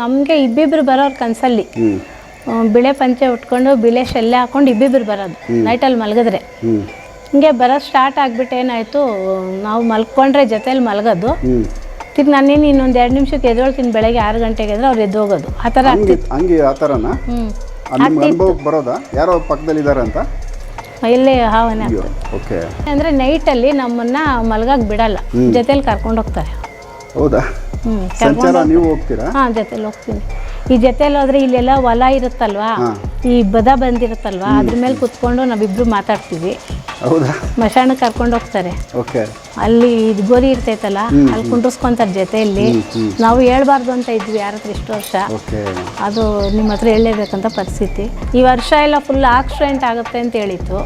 ನಮಗೆ ಇಬ್ಬಿಬ್ರು ಬರೋರು ಕನಸಲ್ಲಿ. ಬಿಳೆ ಪಂಚೆ ಉಟ್ಕೊಂಡು ಬಿಳೆ ಶೆಲ್ಲೆ ಹಾಕೊಂಡು ಇಬ್ಬಿಬ್ರು ಬರೋದು. ನೈಟಲ್ಲಿ ಮಲಗಿದ್ರೆ. ಹಿಂಗೆ ಬರೋದು ಸ್ಟಾರ್ಟ್ ಆಗಿಬಿಟ್ಟು ಏನಾಯಿತು ನಾವು ಮಲ್ಕೊಂಡ್ರೆ ಜೊತೇಲಿ ಮಲಗೋದು. ತಿರ್ಗಿ ನಾನೇನು ಇನ್ನೊಂದು ಎರಡು ನಿಮಿಷಕ್ಕೆ ಎದ್ದೇಳ್ತೀನಿ ಬೆಳಗ್ಗೆ ಆರು ಗಂಟೆಗೆ ಅಂದ್ರೆ ಅವ್ರು ಎದ್ದೋಗೋದು. ಆ ಥರ ಹಂಗೆ ಆ ಥರನ? ಅನುಭವಕ್ಕೆ ಬರೋದಾ? ಯಾರೋ ಪಕ್ಕದಲ್ಲಿ ಇದ್ದಾರೆ ಅಂತ? ಇಲ್ಲೇ ಹಾವನೆ ಓಕೆ. ಅಂದರೆ ನೈಟಲ್ಲಿ ನಮ್ಮನ್ನ ಮಲಗಕ್ಕೆ ಬಿಡಲ್ಲ. ಜೊತೇಲಿ ಕರ್ಕೊಂಡು ಹೋಗ್ತಾರೆ. ಹೌದಾ? ಸಂಚಾರ ನೀವು ಹೋಗ್ತೀರಾ? ಹಾಂ ಜೊತೆಲಿ ಹೋಗ್ತೀನಿ. ಈ ಜೊತೆಲಿ ಹೋದ್ರೆ ಇಲ್ಲೆಲ್ಲ ಹೊಲ ಇರುತ್ತಲ್ವಾ? ಈ ಬದ ಬಂದಿರುತ್ತಲ್ವಾ? ಅದ್ರ ಮೇಲೆ ಕುತ್ಕೊಂಡು ನಾವಿಬ್ರು ಮಾತಾಡ್ತೀವಿ. ಹೌದಾ? ಮಶಾಣಕ್ಕೆ ಕರ್ಕೊಂಡು ಹೋಗ್ತಾರೆ. ಓಕೆ. ಅಲ್ಲಿ ಇದು ಗೋರಿ ಇರ್ತೈತಲ್ಲ ಅಲ್ಲಿ ಕುಂಡ್ರಸ್ಕೊಂತಾರೆ ಜೊತೆಯಲ್ಲಿ. ನಾವು ಹೇಳ್ಬಾರ್ದು ಅಂತ ಇದ್ವಿ ಯಾರ ಹತ್ರ ಇಷ್ಟು ವರ್ಷ. ಅದು ನಿಮ್ಮ ಹತ್ರ ಹೇಳಲೇಬೇಕಂತ ಪರಿಸ್ಥಿತಿ. ಈ ವರ್ಷ ಎಲ್ಲ ಫುಲ್ ಆಕ್ಸಿಡೆಂಟ್ ಆಗುತ್ತೆ ಅಂತ ಹೇಳಿತ್ತು.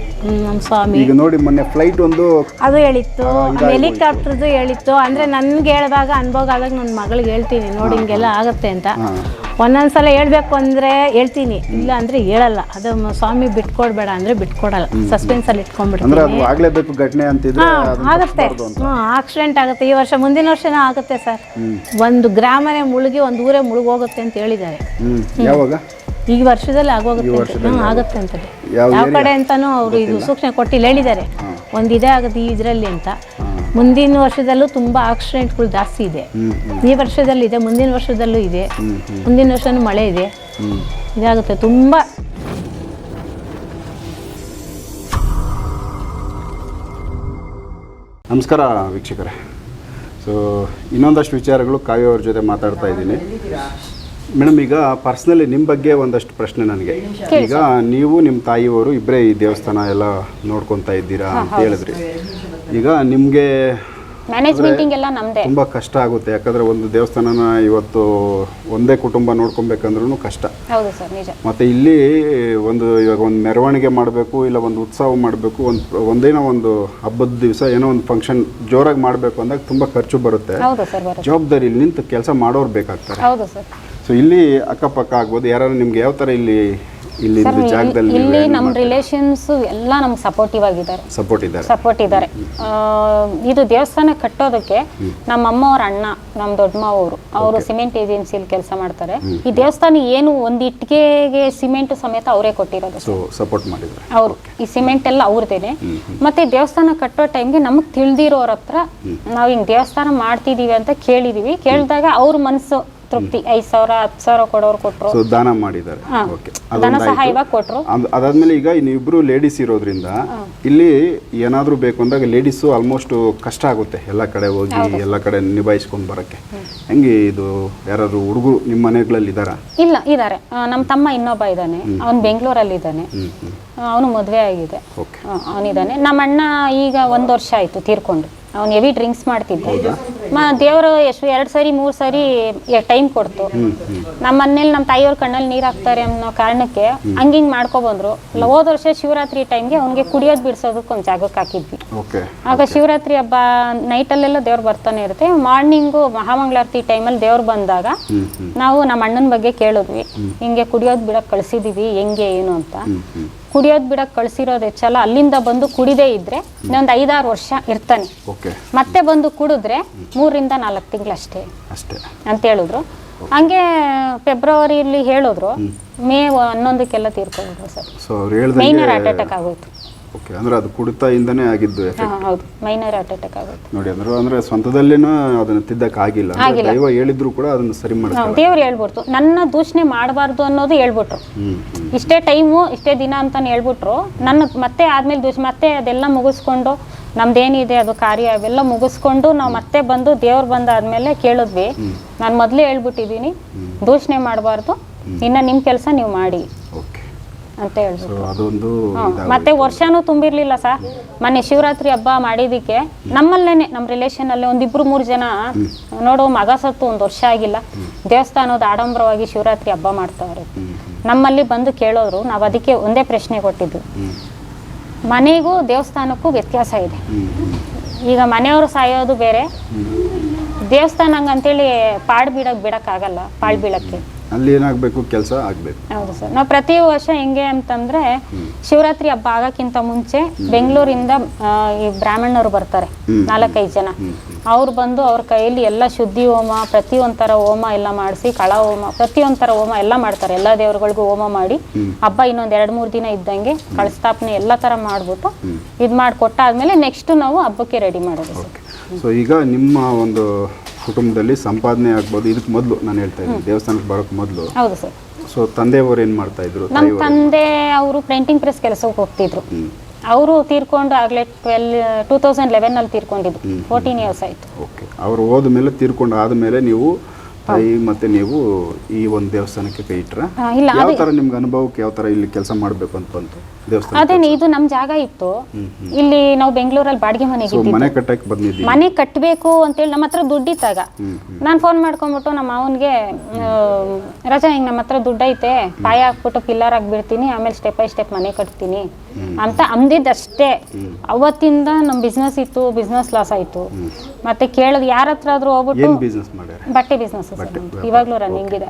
ನಮ್ಮ ಸ್ವಾಮಿ. ಈಗ ನೋಡಿ ಮೊನ್ನೆ ಫ್ಲೈಟ್ ಒಂದು ಅದು ಹೇಳಿತ್ತು. ಹೆಲಿಕಾಪ್ಟರ್ದು ಹೇಳಿತ್ತು. ಅಂದ್ರೆ ನನ್ಗೆ ಹೇಳಿದಾಗ ಅನುಭವ ಆದಾಗ ನನ್ನ ಮಗಳಿಗೆ ಹೇಳ್ತೀನಿ. ನೋಡಿ ಹಿಂಗೆಲ್ಲ ಆಗುತ್ತೆ ಅಂತ. ಒಂದೊಂದ್ಸಲ ಹೇಳ್ಬೇಕು ಅಂದರೆ ಹೇಳ್ತೀನಿ. ಇಲ್ಲ ಅಂದರೆ ಹೇಳಲ್ಲ. ಅದು ಸ್ವಾಮಿ ಬಿಟ್ಕೊಡ್ಬೇಡ ಅಂದರೆ ಬಿಟ್ಕೊಡಲ್ಲ. ಸಸ್ಪೆನ್ಸಲ್ಲಿ ಇಟ್ಕೊಂಡ್ಬಿಡ್ತೀನಿ. ಆಗ್ಲೇಬೇಕು ಘಟನೆ ಅಂತಿದ್ರೆ ಆಗುತ್ತೆ. ಹ್ಞೂ ಆಕ್ಸಿಡೆಂಟ್ ಆಗುತ್ತೆ. ಈ ವರ್ಷ ಮುಂದಿನ ವರ್ಷನೂ ಆಗುತ್ತೆ ಸರ್. ಒಂದು ಗ್ರಾಮನೇ ಮುಳುಗಿ ಒಂದು ಊರೇ ಮುಳುಗೋಗುತ್ತೆ ಅಂತ ಹೇಳಿದ್ದಾರೆ. ಯಾವಾಗ? ಈ ವರ್ಷದಲ್ಲಿ ಆಗೋಗುತ್ತೆ ಆಗುತ್ತೆ ಅಂತ ಯಾವ ಯಾವ ಕಡೆ ಅಂತಾನೂ ಅವರು ಇದು ಸೂಕ್ಷ್ಮ ಕೊಟ್ಟಿಲ್ಲ ಹೇಳಿದ್ದಾರೆ. ಒಂದು ಇದೇ ಆಗುತ್ತೆ ಈ ಇದರಲ್ಲಿ ಅಂತ. ಮುಂದಿನ ವರ್ಷದಲ್ಲೂ ತುಂಬ ಆಕ್ಸಿಡೆಂಟ್ಗಳು ಜಾಸ್ತಿ ಇದೆ. ಈ ವರ್ಷದಲ್ಲಿ ಇದೆ ಮುಂದಿನ ವರ್ಷದಲ್ಲೂ ಇದೆ. ಮುಂದಿನ ವರ್ಷನೂ ಮಳೆ ಇದೆ. ಇದಾಗುತ್ತೆ ತುಂಬ. ನಮಸ್ಕಾರ ವೀಕ್ಷಕರೇ. ಸೊ ಇನ್ನೊಂದಷ್ಟು ವಿಚಾರಗಳು ಕಾವ್ಯ ಅವ್ರ ಜೊತೆ ಮಾತಾಡ್ತಾ ಇದ್ದೀನಿ. ಮೇಡಮ್ ಈಗ ಪರ್ಸ್ನಲಿ ನಿಮ್ಮ ಬಗ್ಗೆ ಒಂದಷ್ಟು ಪ್ರಶ್ನೆ ನನಗೆ. ಈಗ ನೀವು ನಿಮ್ಮ ತಾಯಿಯವರು ಇಬ್ಬರೇ ಈ ದೇವಸ್ಥಾನ ಎಲ್ಲ ನೋಡ್ಕೊತಾ ಇದ್ದೀರಾ ಅಂತ ಹೇಳಿದ್ರಿ. ಈಗ ನಿಮಗೆ ಮ್ಯಾನೇಜ್ಮೆಂಟಿಂಗ್ ಎಲ್ಲ ನಮ್ದೇ. ತುಂಬ ಕಷ್ಟ ಆಗುತ್ತೆ. ಯಾಕಂದರೆ ಒಂದು ದೇವಸ್ಥಾನನ ಇವತ್ತು ಒಂದೇ ಕುಟುಂಬ ನೋಡ್ಕೊಬೇಕಂದ್ರೂ ಕಷ್ಟ. ಹೌದು ಸರ್ ನಿಜ. ಮತ್ತು ಇಲ್ಲಿ ಒಂದು ಇವಾಗ ಒಂದು ಮೆರವಣಿಗೆ ಮಾಡಬೇಕು ಇಲ್ಲ ಒಂದು ಉತ್ಸವ ಮಾಡಬೇಕು ಒಂದು ಒಂದೇನೋ ಒಂದು ಹಬ್ಬದ ದಿವಸ ಏನೋ ಒಂದು ಫಂಕ್ಷನ್ ಜೋರಾಗಿ ಮಾಡಬೇಕು ಅಂದಾಗ ತುಂಬ ಖರ್ಚು ಬರುತ್ತೆ. ಹೌದು ಸರ್ ಬರುತ್ತೆ. ಜವಾಬ್ದಾರಿ ಇಲ್ಲಿ ನಿಂತು ಕೆಲಸ ಮಾಡೋರು ಬೇಕಾಗ್ತಾರೆ. ಹೌದು ಸರ್. ಸೊ ಇಲ್ಲಿ ಅಕ್ಕಪಕ್ಕ ಆಗ್ಬೋದು ಯಾರು ನಿಮ್ಗೆ ಯಾವ ಥರ ಇಲ್ಲಿ ಇಲ್ಲಿ ಜಾಗದಲ್ಲಿ ಇಲ್ಲಿ ನಮ್ಮ ರಿಲೇಷನ್ಸ್ ಎಲ್ಲ ನಮ್ಗೆ ಸಪೋರ್ಟಿವ್ ಆಗಿದ್ದಾರೆ. ಸಪೋರ್ಟ್ ಇದ್ದಾರೆ. ಸಪೋರ್ಟ್ ಇದ್ದಾರೆ. ಇದು ದೇವಸ್ಥಾನ ಕಟ್ಟೋದಕ್ಕೆ ನಮ್ಮ ಅಮ್ಮ ಅವ್ರ ಅಣ್ಣ ನಮ್ಮ ದೊಡ್ಡಮ್ಮ ಅವರು ಅವರು ಸಿಮೆಂಟ್ ಏಜೆನ್ಸಿಲಿ ಕೆಲಸ ಮಾಡ್ತಾರೆ. ಈ ದೇವಸ್ಥಾನ ಏನು ಒಂದು ಇಟ್ಟಿಗೆಗೆ ಸಿಮೆಂಟ್ ಸಮೇತ ಅವರೇ ಕೊಟ್ಟಿರೋದು. ಸಪೋರ್ಟ್ ಮಾಡಿದ್ರು ಅವರು. ಈ ಸಿಮೆಂಟ್ ಎಲ್ಲ ಅವ್ರದೇನೆ. ಮತ್ತೆ ದೇವಸ್ಥಾನ ಕಟ್ಟೋ ಟೈಮ್ಗೆ ನಮಗೆ ತಿಳಿದಿರೋರ ಹತ್ರ ನಾವು ಹಿಂಗೆ ದೇವಸ್ಥಾನ ಮಾಡ್ತಿದ್ದೀವಿ ಅಂತ ಕೇಳಿದೀವಿ. ಕೇಳಿದಾಗ ಅವ್ರ ಮನಸ್ಸು ತೃಪ್ತಿ ಐದ್ ಸಾವಿರ ಹತ್ತು ಸಾವಿರ ಕೊಡೋರು ಕೊಟ್ರು. ಸೊ ದಾನ ಮಾಡಿದ್ದಾರೆ. ಹಾ. ಓಕೆ ಧನ ಇವಾಗ ಕೊಟ್ರು. ಅದ್- ಅದಾದ್ಮೇಲೆ ಈಗ ಇನ್ನಿಬ್ರು ಲೇಡೀಸ್ ಇರೋದ್ರಿಂದ ಇಲ್ಲಿ ಏನಾದ್ರೂ ಬೇಕು ಅಂದಾಗ ಲೇಡೀಸು ಆಲ್ಮೋಸ್ಟ್ ಕಷ್ಟ ಆಗುತ್ತೆ ಎಲ್ಲ ಕಡೆ ಹೋಗಿ ಎಲ್ಲ ಕಡೆ ನಿಭಾಯಿಸ್ಕೊಂಡು ಬರಕ್ಕೆ. ಹೆಂಗೆ ಇದು ಯಾರಾದ್ರು ಹುಡುಗರು ನಿಮ್ಮ ಮನೆಗಳಲ್ಲಿ ಇದ್ದಾರಾ? ಇಲ್ಲ ಇದ್ದಾರೆ ನಮ್ಮ ತಮ್ಮ ಇನ್ನೊಬ್ಬ ಇದ್ದಾನೆ. ಅವ್ನು ಬೆಂಗಳೂರಲ್ಲಿ ಇದ್ದಾನೆ. ಅವನು ಮದುವೆ ಆಗಿದೆ. ಓಕೆ ಅವನಿದ್ದಾನೆ. ನಮ್ಮ ಅಣ್ಣ ಈಗ ಒಂದ್ ವರ್ಷ ಆಯ್ತು ತೀರ್ಕೊಂಡು. ಅವ್ನು ಹೆವಿ ಡ್ರಿಂಕ್ಸ್ ಮಾಡ್ತಿದ್ದ. ಮ ದೇವರು ಎಷ್ಟು ಎರಡು ಸರಿ ಮೂರು ಸರಿ ಟೈಮ್ ಕೊಡ್ತು. ನಮ್ಮ ಮನೇಲಿ ನಮ್ಮ ತಾಯಿಯವ್ರ ಕಣ್ಣಲ್ಲಿ ನೀರು ಹಾಕ್ತಾರೆ ಅನ್ನೋ ಕಾರಣಕ್ಕೆ ಹಂಗಿಂಗ್ ಮಾಡ್ಕೊಬಂದ್ರು. ಹೋದ ವರ್ಷ ಶಿವರಾತ್ರಿ ಟೈಮ್ಗೆ ಅವ್ನಿಗೆ ಕುಡಿಯೋದು ಬಿಡಿಸೋದಕ್ಕೆ ಒಂದು ಜಾಗಕ್ಕೆ ಹಾಕಿದ್ವಿ. ಆಗ ಶಿವರಾತ್ರಿ ಹಬ್ಬ ನೈಟಲ್ಲೆಲ್ಲ ದೇವ್ರು ಬರ್ತಾನೆ ಇರುತ್ತೆ. ಮಾರ್ನಿಂಗು ಮಹಾಮಂಗಳಾರತಿ ಟೈಮಲ್ಲಿ ದೇವ್ರು ಬಂದಾಗ ನಾವು ನಮ್ಮ ಅಣ್ಣನ ಬಗ್ಗೆ ಕೇಳಿದ್ವಿ. ಹಿಂಗೆ ಕುಡಿಯೋದು ಬಿಡಕ್ಕೆ ಕಳ್ಸಿದೀವಿ ಹೆಂಗೆ ಏನು ಅಂತ. ಕುಡಿಯೋದು ಬಿಡಕ್ಕೆ ಕಳ್ಸಿರೋದು ಹೆಚ್ಚಲ್ಲ. ಅಲ್ಲಿಂದ ಬಂದು ಕುಡಿದೇ ಇದ್ರೆ ಇನ್ನೊಂದು ಐದಾರು ವರ್ಷ ಇರ್ತಾನೆ. ಮತ್ತೆ ಬಂದು ಕುಡಿದ್ರೆ ಮೂರಿಂದ ನಾಲ್ಕು ತಿಂಗಳಷ್ಟೇ ಅಷ್ಟೇ. ಅಂತ ಹೇಳಿದ್ರು. ಹಂಗೆ ಫೆಬ್ರವರಿಲಿ ಹೇಳಿದ್ರು. ಮೇ ಹನ್ನೊಂದಕ್ಕೆಲ್ಲ ತೀರ್ಕೊಂಡ್ರು ಸರ್. ಮೈನರ್ ಹಾರ್ಟ್ ಅಟ್ಯಾಕ್ ಆಗೋಯ್ತು. ಓಕೆ ಅಂದ್ರೆ ಅದು ಕುಡಿತಾಯಿಂದನೇ ಆಗಿದ್ದು effect. ಹಾ, ಹೌದು. ಮೈನರ್ ಹಾರ್ಟ್ ಅಟ್ಯಾಕ್ ಆಗುತ್ತೆ ನೋಡಿ ಅಂದ್ರೆ ಅಂದ್ರೆ ಸ್ವಂತದಲ್ಲೇನೂ ಅದನ್ನ ತಿದ್ದಕ್ಕೆ ಆಗಿಲ್ಲ. ಅಂದ್ರೆ ದೈವ ಹೇಳಿದ್ರು ಕೂಡ ಅದನ್ನ ಸರಿ ಮಾಡ್ತಾರೆ ದೇವ್ರು ಹೇಳ್ಬಿಡ್ತು. ನನ್ನ ದೂಷಣೆ ಮಾಡಬಾರ್ದು ಅನ್ನೋದು ಹೇಳ್ಬಿಟ್ರು. ಹ್ಮ್ ಹ್ಮ್. ಇಷ್ಟೇ ಟೈಮು ಇಷ್ಟೇ ದಿನ ಅಂತಾನೆ ಹೇಳ್ಬಿಟ್ರು. ನನ್ನ ಮತ್ತೆ ಆದ್ಮೇಲೆ ದೂಷ ಮತ್ತೆ ಅದೆಲ್ಲ ಮುಗಿಸ್ಕೊಂಡು ನಮ್ದೇನಿದೆ ಅದು ಕಾರ್ಯ ಅವೆಲ್ಲ ಮುಗಿಸ್ಕೊಂಡು ನಾವು ಮತ್ತೆ ಬಂದು ದೇವ್ರು ಬಂದಾದ್ಮೇಲೆ ಕೇಳಿದ್ವಿ. ನಾನು ಮೊದಲೇ ಹೇಳ್ಬಿಟ್ಟಿದ್ದೀನಿ. ದೂಷಣೆ ಮಾಡಬಾರ್ದು. ಇನ್ನು ನಿಮ್ಮ ಕೆಲಸ ನೀವು ಮಾಡಿ. ಓಕೆ ಅಂತ ಹೇಳ್ಬಿಟ್ಟು ಸೊ ಅದೊಂದು ಇದಾಗುತ್ತೆ. ಮತ್ತೆ ವರ್ಷನೂ ತುಂಬಿರ್ಲಿಲ್ಲ ಸರ್ ಮೊನ್ನೆ ಶಿವರಾತ್ರಿ ಹಬ್ಬ ಮಾಡಿದ್ದಕ್ಕೆ ನಮ್ಮಲ್ಲೇನೆ ನಮ್ಮ ರಿಲೇಷನ್ ಅಲ್ಲಿ ಒಂದಿಬ್ರು ಮೂರು ಜನ ನೋಡು ಮಗ ಸತ್ತು ಒಂದು ವರ್ಷ ಆಗಿಲ್ಲ. ದೇವಸ್ಥಾನದ ಆಡಂಬರವಾಗಿ ಶಿವರಾತ್ರಿ ಹಬ್ಬ ಮಾಡ್ತಾವ್ರೆ. ನಮ್ಮಲ್ಲಿ ಬಂದು ಕೇಳೋರು ನಾವು ಅದಕ್ಕೆ ಒಂದೇ ಪ್ರಶ್ನೆ ಕೊಟ್ಟಿದ್ವಿ ಮನೆಗೂ ದೇವಸ್ಥಾನಕ್ಕೂ ವ್ಯತ್ಯಾಸ ಇದೆ. ಈಗ ಮನೆಯವರು ಸಾಯೋದು ಬೇರೆ. ದೇವಸ್ಥಾನ ಹಂಗಂತೇಳಿ ಪಾಡ್ ಬಿಡಕ್ ಬಿಡಕ್ಕಾಗಲ್ಲ ಪಾಳ್ ಬೀಳಕ್ಕೆ. ಅಲ್ಲಿ ಏನಾಗಬೇಕು? ಕೆಲಸ ಆಗಬೇಕು. ಹೌದು ಸರ್. ನಾವು ಪ್ರತಿ ವರ್ಷ ಹೆಂಗೆ ಅಂತಂದ್ರೆ ಶಿವರಾತ್ರಿ ಹಬ್ಬ ಆಗಕ್ಕಿಂತ ಮುಂಚೆ ಬೆಂಗಳೂರಿಂದ ಈ ಬ್ರಾಹ್ಮಣರು ಬರ್ತಾರೆ. ನಾಲ್ಕೈದು ಜನ. ಅವ್ರು ಬಂದು ಅವ್ರ ಕೈಯಲ್ಲಿ ಎಲ್ಲ ಶುದ್ಧಿ ಹೋಮ ಪ್ರತಿಯೊಂಥರ ಹೋಮ ಎಲ್ಲ ಮಾಡಿಸಿ ಕಳ ಹೋಮ ಪ್ರತಿಯೊಂಥರ ಹೋಮ ಎಲ್ಲ ಮಾಡ್ತಾರೆ. ಎಲ್ಲ ದೇವರುಗಳಿಗೂ ಹೋಮ ಮಾಡಿ ಹಬ್ಬ ಇನ್ನೊಂದು ಎರಡು ಮೂರು ದಿನ ಇದ್ದಂಗೆ ಕಳಸ್ಥಾಪನೆ ಎಲ್ಲ ಥರ ಮಾಡ್ಬಿಟ್ಟು ಇದು ಮಾಡಿಕೊಟ್ಟಾದ್ಮೇಲೆ ನೆಕ್ಸ್ಟು ನಾವು ಹಬ್ಬಕ್ಕೆ ರೆಡಿ ಮಾಡೋದು ಸೊ ಈಗ ನಿಮ್ಮ ಒಂದು ಕುಟುಂಬದಲ್ಲಿ ಸಂಪಾದನೆ ಆಗ್ಬೋದು. ಇದಕ್ಕೆ ಮೊದಲು ನಾನು ಹೇಳ್ತಾ ಇದ್ದೀನಿ. ದೇವಸ್ಥಾನಕ್ಕೆ ಬರೋಕ್ಕೆ ಮೊದಲು. ಹೌದು ಸರ್. ಸೊ ತಂದೆಯವರು ಏನು ಮಾಡ್ತಾ ಇದ್ರು? ನಮ್ಮ ತಂದೆ ಅವರು ಪ್ರಿಂಟಿಂಗ್ ಪ್ರೆಸ್ ಕೆಲಸಕ್ಕೆ ಹೋಗ್ತಿದ್ರು. ಅವರು ತೀರ್ಕೊಂಡು ಆಗಲೇ ಟ್ವೆಲ್ ಟೂ ತೌಸಂಡ್ ಲೆವೆನಲ್ಲಿ ತೀರ್ಕೊಂಡಿದ್ದು. ಫೋರ್ಟೀನ್ ಇಯರ್ಸ್ ಆಯಿತು. ಓಕೆ ಅವರು ಹೋದ ಮೇಲೆ ತೀರ್ಕೊಂಡು ಆದಮೇಲೆ ನೀವು ತಾಯಿ ಮತ್ತೆ ನೀವು ಈ ಒಂದು ದೇವಸ್ಥಾನಕ್ಕೆ ಕೈ ಇಟ್ರ? ಇಲ್ಲ ಯಾವ ತರ ನಿಮ್ಗೆ ಅನುಭವಕ್ಕೆ ಯಾವ ತರ ಇಲ್ಲಿ ಕೆಲಸ ಮಾಡಬೇಕು ಅಂತ ಬಂತು ದೇವಸ್ಥಾನ ಅದೇನೆ ಇದು ನಮ್ಮ ಜಾಗ ಇತ್ತು. ಇಲ್ಲಿ ನಾವು ಬೆಂಗಳೂರಲ್ಲಿ ಬಾಡಿಗೆ ಮನೆಗೆ ಮನೆ ಕಟ್ಟಕ್ಕೆ ಬಂದಿದ್ದೀವಿ ಮನೆ ಕಟ್ಟಬೇಕು ಅಂತೇಳಿ ನಮ್ಮ ಹತ್ರ ದುಡ್ಡಿತ್ತಾಗ. ನಾನು ಫೋನ್ ಮಾಡ್ಕೊಂಬಿಟ್ಟು ನಮ್ಮ ಮಾವನ್ಗೆ ರಜಾ ಹಿಂಗೆ ನಮ್ಮ ಹತ್ರ ದುಡ್ಡೈತೆ ಪಾಯ ಹಾಕ್ಬಿಟ್ಟು ಪಿಲ್ಲರ್ ಆಗ್ಬಿಡ್ತೀನಿ ಆಮೇಲೆ ಸ್ಟೆಪ್ ಬೈ ಸ್ಟೆಪ್ ಮನೆ ಕಟ್ತೀನಿ ಅಂತ ಅಂದಿದ್ದಷ್ಟೇ. ಅವತ್ತಿಂದ ನಮ್ಮ ಬಿಸ್ನೆಸ್ ಇತ್ತು ಬಿಸ್ನೆಸ್ ಲಾಸ್ ಆಯಿತು. ಮತ್ತೆ ಕೇಳೋದು ಯಾರ ಹತ್ರ ಆದ್ರೂ ಹೋಗ್ಬಿಟ್ಟು ಏನು ಬಿಸ್ನೆಸ್ ಮಾಡ್ಯಾರ? ಬಟ್ಟೆ ಬಿಸ್ನೆಸ್ ಇವಾಗಲೂ ರನ್ನಿಂಗ್ ಇದೆ.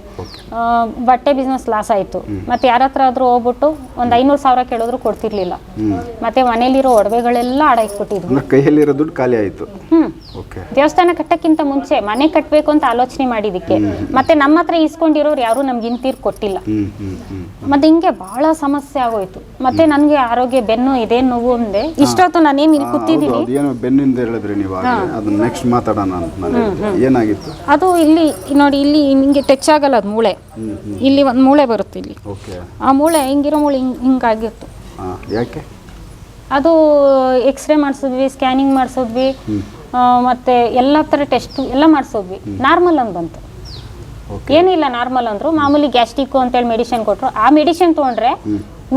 ಆ, ಬಟ್ಟೆ ಬಿಸ್ನೆಸ್ ಲಾಸ್ ಆಯಿತು. ಮತ್ತೆ ಯಾರ ಹತ್ರ ಆದ್ರೂ ಹೋಗ್ಬಿಟ್ಟು ಒಂದು ಐನೂರು ಸಾವಿರ ಕೇಳಿದ್ರು ಕೊಡ್ತಿರ್ಲಿಲ್ಲ. ಮತ್ತೆ ಮನೇಲಿರೋ ಒಡವೆಗಳೆಲ್ಲ ಅಡಾಕ್ಬಿಟ್ಟಿದ್ವು ಅಂದ್ರೆ ಕೈಯಲ್ಲಿರೋ ದುಡ್ಡು ಖಾಲಿ ಆಯಿತು. ಹ್ಮ್. ಓಕೆ ದೇವಸ್ಥಾನ ಕಟ್ಟಕ್ಕಿಂತ ಮುಂಚೆ ಮನೆ ಕಟ್ಟಬೇಕು ಅಂತ ಆಲೋಚನೆ ಮಾಡಿದಕ್ಕೆ ಮತ್ತೆ ನಮ್ಮ ಹತ್ರ ಇಸ್ಕೊಂಡಿರೋರು ಯಾರು ನಮ್ಗೆ ಹಿಂತೀರ್ ಕೊಟ್ಟಿಲ್ಲ. ಹ್ಞೂ ಹ್ಞೂ ಹ್ಞೂ ಮತ್ತೆ ಹಿಂಗೆ ಬಹಳ ಸಮಸ್ಯೆ ಆಗೋಯ್ತು. ಮತ್ತೆ ನನಗೆ ಆರೋಗ್ಯ ಬೆನ್ನು ಇದೇನು ನೋವು ಅಂದೆ ಇಷ್ಟೊತ್ತು ನಾನೇನು ಇಲ್ಲಿ ಕೂತಿದ್ದೀನಿ. ಅದೇನೋ ಬೆನ್ನಿಂದ ಹೇಳಿದ್ರಿ ನೀವು ಆಗಲೇ ಅದನ್ನ ನೆಕ್ಸ್ಟ್ ಮಾತಾಡೋಣ ಅಂತ ನಾನು ಹೇಳಿದೆ. ಏನಾಗಿತ್ತು? ಅದು ಇಲ್ಲಿ ನೋಡಿ ಇಲ್ಲಿ ಹಿಂಗೆ ಟಚ್ ಆಗಲ್ಲ ಅದು ಮೂಳೆ. ಇಲ್ಲಿ ಒಂದು ಮೂಳೆ ಬರುತ್ತೆ ಇಲ್ಲಿ. ಓಕೆ. ಆ ಮೂಳೆ ಹಿಂಗಿರೋ ಮೂಳೆ ಹಿಂಗೆ ಹಿಂಗಾಗಿತ್ತು. ಹಾಂ ಯಾಕೆ? ಅದು ಎಕ್ಸ್ರೇ ಮಾಡಿಸಿದ್ವಿ ಸ್ಕ್ಯಾನಿಂಗ್ ಮಾಡಿಸಿದ್ವಿ ಮತ್ತೆ ಎಲ್ಲ ಥರ ಟೆಸ್ಟ್ ಎಲ್ಲ ಮಾಡಿಸಿದ್ವಿ. ನಾರ್ಮಲ್ ಅಂತ ಬಂತು. ಏನಿಲ್ಲ ನಾರ್ಮಲ್ ಅಂದರು ಮಾಮೂಲಿ ಗ್ಯಾಸ್ಟಿಕ್ಕು ಅಂತೇಳಿ ಮೆಡಿಸಿನ್ ಕೊಟ್ಟರು ಆ ಮೆಡಿಸಿನ್ ತೊಗೊಂಡ್ರೆ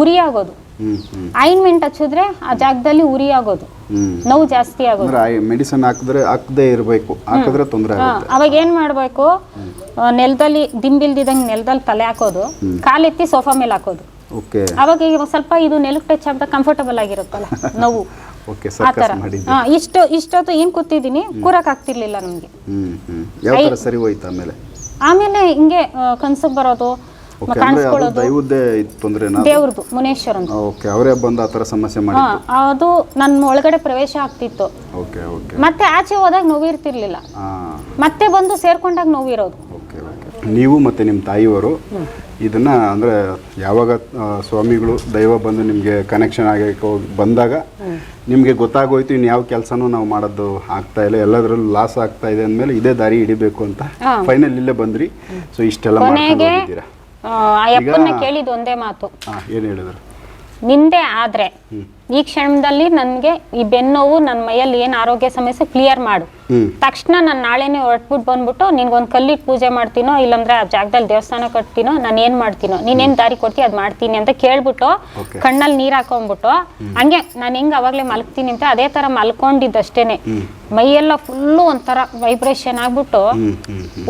ಉರಿ ಆಗೋದು ಆಯಿಂಟ್ಮೆಂಟ್ ಹಚ್ಚಿದ್ರೆ ಆ ಜಾಗದಲ್ಲಿ ಉರಿ ಆಗೋದು. ನೋವು ಜಾಸ್ತಿ ಆಗೋದು. ಮೆಡಿಸನ್ ಹಾಕಿದ್ರೆ ಹಾಕದೇ ಇರಬೇಕು. ಹಾಕಿದ್ರೆ ತೊಂದರೆ ಅವಾಗ ಏನ್ ಮಾಡ್ಬೇಕು? ನೆಲದಲ್ಲಿ ದಿಂಬಿಲ್ದಿದಂಗೆ ನೆಲದಲ್ಲಿ ತಲೆ ಹಾಕೋದು. ಕಾಲೆತ್ತಿ ಸೋಫಾ ಮೇಲೆ ಹಾಕೋದು. ಅವಾಗ ಈಗ ಸ್ವಲ್ಪ ಇದು ನೆಲಕ್ಕೆ ಟಚ್ ಆಗ್ದಾಗ ಕಂಫರ್ಟಬಲ್ ಆಗಿರುತ್ತಲ್ಲ ನೋವು. ಓಕೆ ಆ ಥರ. ಸರ್ಕಸ್ ಮಾಡಿದ್ದೆ ಹಾ ಇಷ್ಟು ಇಷ್ಟೊತ್ತು ಏನ್ ಕೂತಿದ್ದೀನಿ ಕೂರಕ್ ಆಗ್ತಿರ್ಲಿಲ್ಲ ನಮ್ಗೆ. ಆಮೇಲೆ? ಆಮೇಲೆ ಹಿಂಗೆ ಕನ್ಸಕ್ ಬರೋದು ಕಾಣಿಸ್ಕೊಳ್ಳೋದು ದೈವದ್ದೇ ತೊಂದರೆನಾ ದೇವ್ರದ್ದು ಮುನೇಶ್ವರ್ ಅಂತ. ಓಕೆ ಅವರೇ ಬಂದು ಆ ಥರ ಸಮಸ್ಯೆ ಮಾಡಿ ಹಾ ಅದು ನನ್ನ ಒಳಗಡೆ ಪ್ರವೇಶ ಆಗ್ತಿತ್ತು. Okay okay. ಮತ್ತೆ ಆಚೆ ಹೋದಾಗ ನೋವಿರ್ತಿರ್ಲಿಲ್ಲ. ಹಾಂ. ಮತ್ತೆ ಬಂದು ಸೇರ್ಕೊಂಡಾಗ ನೋವಿರೋದು. Okay okay. ನೀವು ಮತ್ತೆ ನಿಮ್ಮ ತಾಯಿಯವರು ಇದನ್ನ ಅಂದರೆ ಯಾವಾಗ ಆ, ಸ್ವಾಮಿಗಳು ದೈವ ಬಂದು ನಿಮಗೆ ಕನೆಕ್ಷನ್ ಆಗಿ ಹೋಗಿ ಬಂದಾಗ ನಿಮಗೆ ಗೊತ್ತಾಗೋಯ್ತು ಇನ್ನು ಯಾವ ಕೆಲಸನೂ ನಾವು ಮಾಡೋದು ಆಗ್ತಾ ಇಲ್ಲ ಎಲ್ಲದರಲ್ಲೂ ಲಾಸ್ ಆಗ್ತಾ ಇದೆ ಅಂದ್ಮೇಲೆ ಇದೇ ದಾರಿ ಹಿಡಿಬೇಕು ಅಂತ ಫೈನಲ್ ಇಲ್ಲೇ ಬಂದ್ರಿ. ಸೊ ಇಷ್ಟೆಲ್ಲ ಮಾಡ್ಕೊಂಡು ಕೊನೆಗೆ ಹೋಗಿದ್ದೀರಾ? ಆ ಕೇಳಿದ ಒಂದೇ ಮಾತು. ಏನು ಹೇಳಿದ್ರು? ನಿಂದೆ ಆದ್ರೆ. ಈ ಕ್ಷಣದಲ್ಲಿ ನನಗೆ ಈ ಬೆನ್ನೋವು ನನ್ನ ಮೈಯಲ್ಲಿ ಏನು ಆರೋಗ್ಯ ಸಮಸ್ಯೆ ಕ್ಲಿಯರ್ ಮಾಡು. ತಕ್ಷಣ ನಾನು ನಾಳೆನೇ ಹೊರಟ್ಬಿಟ್ಟು ಬಂದ್ಬಿಟ್ಟು ನಿನ್ಗೊಂದು ಕಲ್ಲಿಟ್ಟು ಪೂಜೆ ಮಾಡ್ತೀನೋ ಇಲ್ಲಾಂದ್ರೆ ಆ ಜಾಗದಲ್ಲಿ ದೇವಸ್ಥಾನ ಕಟ್ತೀನೋ ನಾನು ಏನು ಮಾಡ್ತೀನೋ ನೀನೇನು ದಾರಿ ಕೊಡ್ತೀನಿ ಅದು ಮಾಡ್ತೀನಿ ಅಂತ ಕೇಳ್ಬಿಟ್ಟು ಕಣ್ಣಲ್ಲಿ ನೀರು ಹಾಕೊಂಡ್ಬಿಟ್ಟು ಹಂಗೆ ನಾನು ಹೆಂಗೆ ಅವಾಗಲೇ ಮಲಗ್ತೀನಿ ಅಂತ ಅದೇ ಥರ ಮಲ್ಕೊಂಡಿದ್ದಷ್ಟೇನೆ. ಮೈಯೆಲ್ಲ ಫುಲ್ಲು ಒಂಥರ ವೈಬ್ರೇಷನ್ ಆಗ್ಬಿಟ್ಟು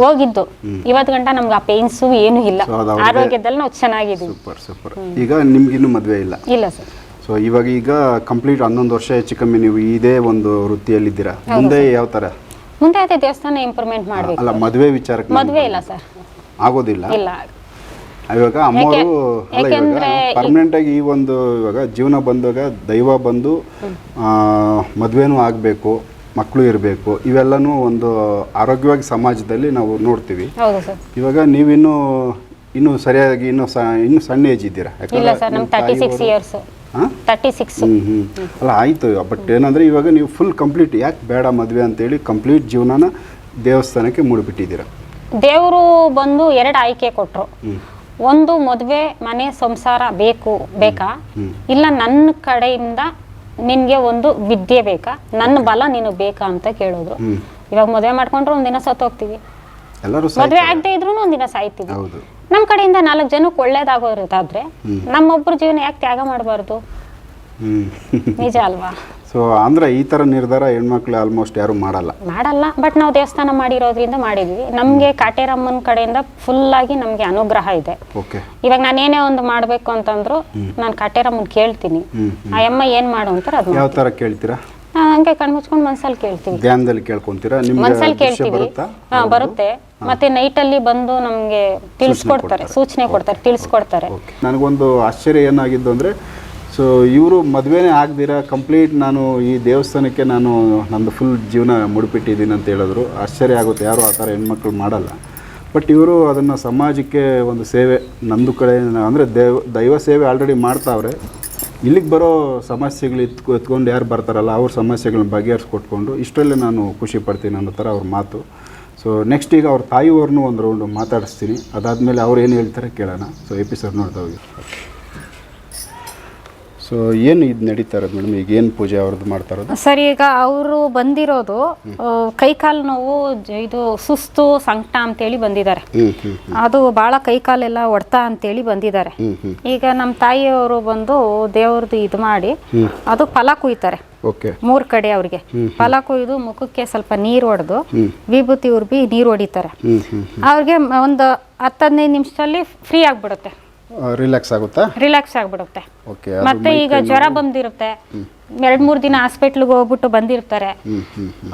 ಹೋಗಿದ್ದು. ಇವತ್ತು ಗಂಟ ನಮ್ಗೆ ಆ ಪೇನ್ಸು ಏನೂ ಇಲ್ಲ. ಆರೋಗ್ಯದಲ್ಲಿ ನಾವು ಚೆನ್ನಾಗಿದ್ದೀವಿ. Super super. ಈಗ ನಿಮ್ಗಿನ್ನೂ ಮದುವೆ ಇಲ್ಲ. ಇಲ್ಲ ಸರ್. ಸೊ ಇವಾಗ ಈಗ ಕಂಪ್ಲೀಟ್ ಹನ್ನೊಂದು ವರ್ಷ ಹೆಚ್ಚು ಕಮ್ಮಿ ನೀವು ಇದೇ ಒಂದು ವೃತ್ತಿಯಲ್ಲಿದ್ದೀರಾ? ಮುಂದೆ ಯಾವ ಥರ? ಮುಂದೆ ಅದೇ ದೇವಸ್ಥಾನ ಇಂಪ್ರೂವ್ಮೆಂಟ್ ಮಾಡಬೇಕು. ಅಲ್ಲ ಮದುವೆ ವಿಚಾರಕ್ಕೆ ಮದುವೆ ಇಲ್ಲ ಸರ್. ಆಗೋದಿಲ್ಲ? ಇಲ್ಲ. ಇವಾಗ ಅಮ್ಮವರು ಅಲ್ಲ ಇವಾಗ ಯಾಕೆಂದ್ರೆ ಪರ್ಮನೆಂಟ್ ಆಗಿ ಈ ಒಂದು ಇವಾಗ ಜೀವನ ಬಂದಾಗ ದೈವ ಬಂದು ಮದುವೆನೂ ಆಗಬೇಕು ಮಕ್ಕಳು ಇರಬೇಕು ಇವೆಲ್ಲನೂ ಒಂದು ಆರೋಗ್ಯವಾಗಿ ಸಮಾಜದಲ್ಲಿ ನಾವು ನೋಡ್ತೀವಿ. ಇವಾಗ ನೀವಿನ್ನೂ ಇನ್ನೂ ಸರಿಯಾಗಿ ಇನ್ನೂ ಇನ್ನೂ ಸಣ್ಣ ಏಜ್ ಇದ್ದೀರಾ? ನಮ್ಗೆ ತರ್ಟಿ ಸಿಕ್ಸ್ ಹ್ಞೂ ಹ್ಞೂ ಅಲ್ಲ ಆಯಿತು ಬಟ್ ಏನಂದರೆ ಇವಾಗ ನೀವು ಫುಲ್ ಕಂಪ್ಲೀಟ್ ಯಾಕೆ ಬೇಡ ಮದುವೆ ಅಂತೇಳಿ ಕಂಪ್ಲೀಟ್ ಜೀವನನ ದೇವಸ್ಥಾನಕ್ಕೆ ಮೂಡಿಬಿಟ್ಟಿದ್ದೀರ? ದೇವರು ಬಂದು ಎರಡು ಆಯ್ಕೆ ಕೊಟ್ರು. ಒಂದು ಮದುವೆ ಮನೆ ಸಂಸಾರ ಬೇಕು ಬೇಕಾ? ಇಲ್ಲ ನನ್ನ ಕಡೆಯಿಂದ ನಿನಗೆ ಒಂದು ವಿದ್ಯೆ ಬೇಕಾ? ನನ್ನ ಬಲ ನೀನು ಬೇಕಾ ಅಂತ ಕೇಳಿದ್ರು. ಇವಾಗ ಮದುವೆ ಮಾಡ್ಕೊಂಡ್ರೆ ಒಂದಿನ ಸತ್ತೋಗ್ತೀವಿ. ಎಲ್ಲರೂ ಮದುವೆ. ಆಗದೆ ಇದ್ರು ಒಂದಿನ ಸಾಯ್ತೀವಿ. ನಮ್ಮ ಕಡೆಯಿಂದ ನಾಲ್ಕು ಜನಕ್ಕೆ ಒಳ್ಳೇದಾಗೋದಾದ್ರೆ ನಮ್ಮೊಬ್ಬರ ಜೀವನ ಯಾಕೆ ತ್ಯಾಗ ಮಾಡಬಾರ್ದು? ನಿಜ ಅಲ್ವಾ? ಸೊ ಅಂದ್ರೆ ಈ ತರ ನಿರ್ಧಾರ ಹೆಣ್ಮಕ್ಳು ಆಲ್ಮೋಸ್ಟ್ ಯಾರು ಮಾಡಲ್ಲ. ಮಾಡಲ್ಲ ಬಟ್ ನಾವು ದೇವಸ್ಥಾನ ಮಾಡಿರೋದ್ರಿಂದ ಮಾಡಿದ್ವಿ. ನಮಗೆ ಕಾಟೇರಮ್ಮನ ಕಡೆಯಿಂದ ಫುಲ್ ಆಗಿ ನಮಗೆ ಅನುಗ್ರಹ ಇದೆ. ಇವಾಗ ನಾನು ಏನೇ ಒಂದು ಮಾಡಬೇಕು ಅಂತಂದ್ರು ನಾನು ಕಾಟೇರಮ್ಮನ ಕೇಳ್ತೀನಿ. ಆ ಅಮ್ಮ ಏನ್ ಮಾಡು ಅಂತಾರೆ ಯಾವ ತರ ಕೇಳ್ತೀರಾ? ಹಂಗೆ ಕಣ್ಮುಚ್ಕೊಂಡು ಮನ್ಸಲ್ಲಿ ಕೇಳ್ತೀವಿ. ಧ್ಯಾನದಲ್ಲಿ ಕೇಳ್ಕೊಂತೀರಾ? ಮನ್ಸಲ್ಲಿ ಕೇಳ್ತೀವಿ. ಬರುತ್ತಾ? ಹಾ ಬರುತ್ತೆ. ಮತ್ತೆ ನೈಟ್ ಅಲ್ಲಿ ಬಂದು ನಮ್ಗೆ ತಿಳಿಸ್ಕೊಡ್ತಾರೆ ಸೂಚನೆ ಕೊಡ್ತಾರೆ ತಿಳಿಸ್ಕೊಡ್ತಾರೆ. ಓಕೆ ನನಗೊಂದು ಆಶ್ಚರ್ಯ ಏನಾಗಿದ್ದು ಅಂದ್ರೆ ಸೊ ಇವರು ಮದುವೆನೇ ಆಗದಿರ? ಕಂಪ್ಲೀಟ್ ನಾನು ಈ ದೇವಸ್ಥಾನಕ್ಕೆ ನಾನು ನಂದು ಫುಲ್ ಜೀವನ ಮುಡಿಪಿಟ್ಟಿದ್ದೀನಿ ಅಂತ ಹೇಳಿದ್ರು. ಆಶ್ಚರ್ಯ ಆಗುತ್ತೆ ಯಾರು ಆ ಥರ ಹೆಣ್ಮಕ್ಳು ಮಾಡಲ್ಲ. ಬಟ್ ಇವರು ಅದನ್ನು ಸಮಾಜಕ್ಕೆ ಒಂದು ಸೇವೆ ನಂದು ಕಡೆ ಅಂದರೆ ದೇವ ದೈವ ಸೇವೆ ಆಲ್ರೆಡಿ ಮಾಡ್ತಾವ್ರೆ. ಇಲ್ಲಿಗೆ ಬರೋ ಸಮಸ್ಯೆಗಳು ಇತ್ಕೊ ಎತ್ಕೊಂಡು ಯಾರು ಬರ್ತಾರಲ್ಲ ಅವ್ರ ಸಮಸ್ಯೆಗಳನ್ನ ಬಗೆಹರಿಸ್ಕೊಟ್ಕೊಂಡು ಇಷ್ಟರಲ್ಲೇ ನಾನು ಖುಷಿ ಪಡ್ತೀನಿ ಅನ್ನೋ ಥರ ಅವ್ರ ಮಾತು. ಸೊ ನೆಕ್ಸ್ಟ್ ಈಗ ಅವ್ರ ತಾಯಿಯವ್ರನ್ನೂ ಒಂದು ರೌಂಡ್ ಮಾತಾಡಿಸ್ತೀನಿ. ಅದಾದಮೇಲೆ ಅವ್ರು ಏನು ಹೇಳ್ತಾರೆ ಕೇಳೋಣ. ಸೊ ಎಪಿಸೋಡ್ ನೋಡ್ತಾ ಹೋಗಿ ಸೊ ಏನು ಇದು ನಡೀತಾ ಇರೋದು ಮೇಡಮ್? ಈಗ ಏನು ಪೂಜೆ ಅವ್ರದ್ದು ಮಾಡ್ತಾ ಇರೋದು? ಸರ್ ಈಗ ಅವರು ಬಂದಿರೋದು ಕೈಕಾಲು ನೋವು ಜ- ಇದು ಸುಸ್ತು ಸಂಕಟ ಅಂತೇಳಿ ಬಂದಿದ್ದಾರೆ. ಅದು ಭಾಳ ಕೈಕಾಲೆಲ್ಲ ಹೊಡ್ತಾ ಅಂತೇಳಿ ಬಂದಿದ್ದಾರೆ. ಈಗ ನಮ್ಮ ತಾಯಿಯವರು ಬಂದು ದೇವ್ರದ್ದು ಇದು ಮಾಡಿ ಅದು ಫಲ ಕುಯ್ತಾರೆ. ಓಕೆ. ಮೂರ್ ಕಡೆ ಅವ್ರಿಗೆ. ಫಲ ಕುಯ್ದು ಮುಖಕ್ಕೆ ಸ್ವಲ್ಪ ನೀರು ಹೊಡೆದು ವಿಭೂತಿ ಉರ್ಬಿ ನೀರು ಹೊಡಿತಾರೆ. ಹ್ಞೂ ಹ್ಞೂ ಅವ್ರಿಗೆ ಒಂದು ನಿಮಿಷದಲ್ಲಿ ಫ್ರೀ ಆಗ್ಬಿಡುತ್ತೆ. ರಿಲ್ಯಾಕ್ಸ್ ಆಗುತ್ತಾ? ರಿಲ್ಯಾಕ್ಸ್ ಆಗಿಬಿಡುತ್ತೆ. ಓಕೆ ಮತ್ತೆ ಈಗ ಜ್ವರ ಬಂದಿರುತ್ತೆ. ಎರಡ್ ಮೂರ್ ದಿನ ಹಾಸ್ಪಿಟ್ಲ್ಗೆ ಹೋಗ್ಬಿಟ್ಟು ಬಂದಿರ್ತಾರೆ.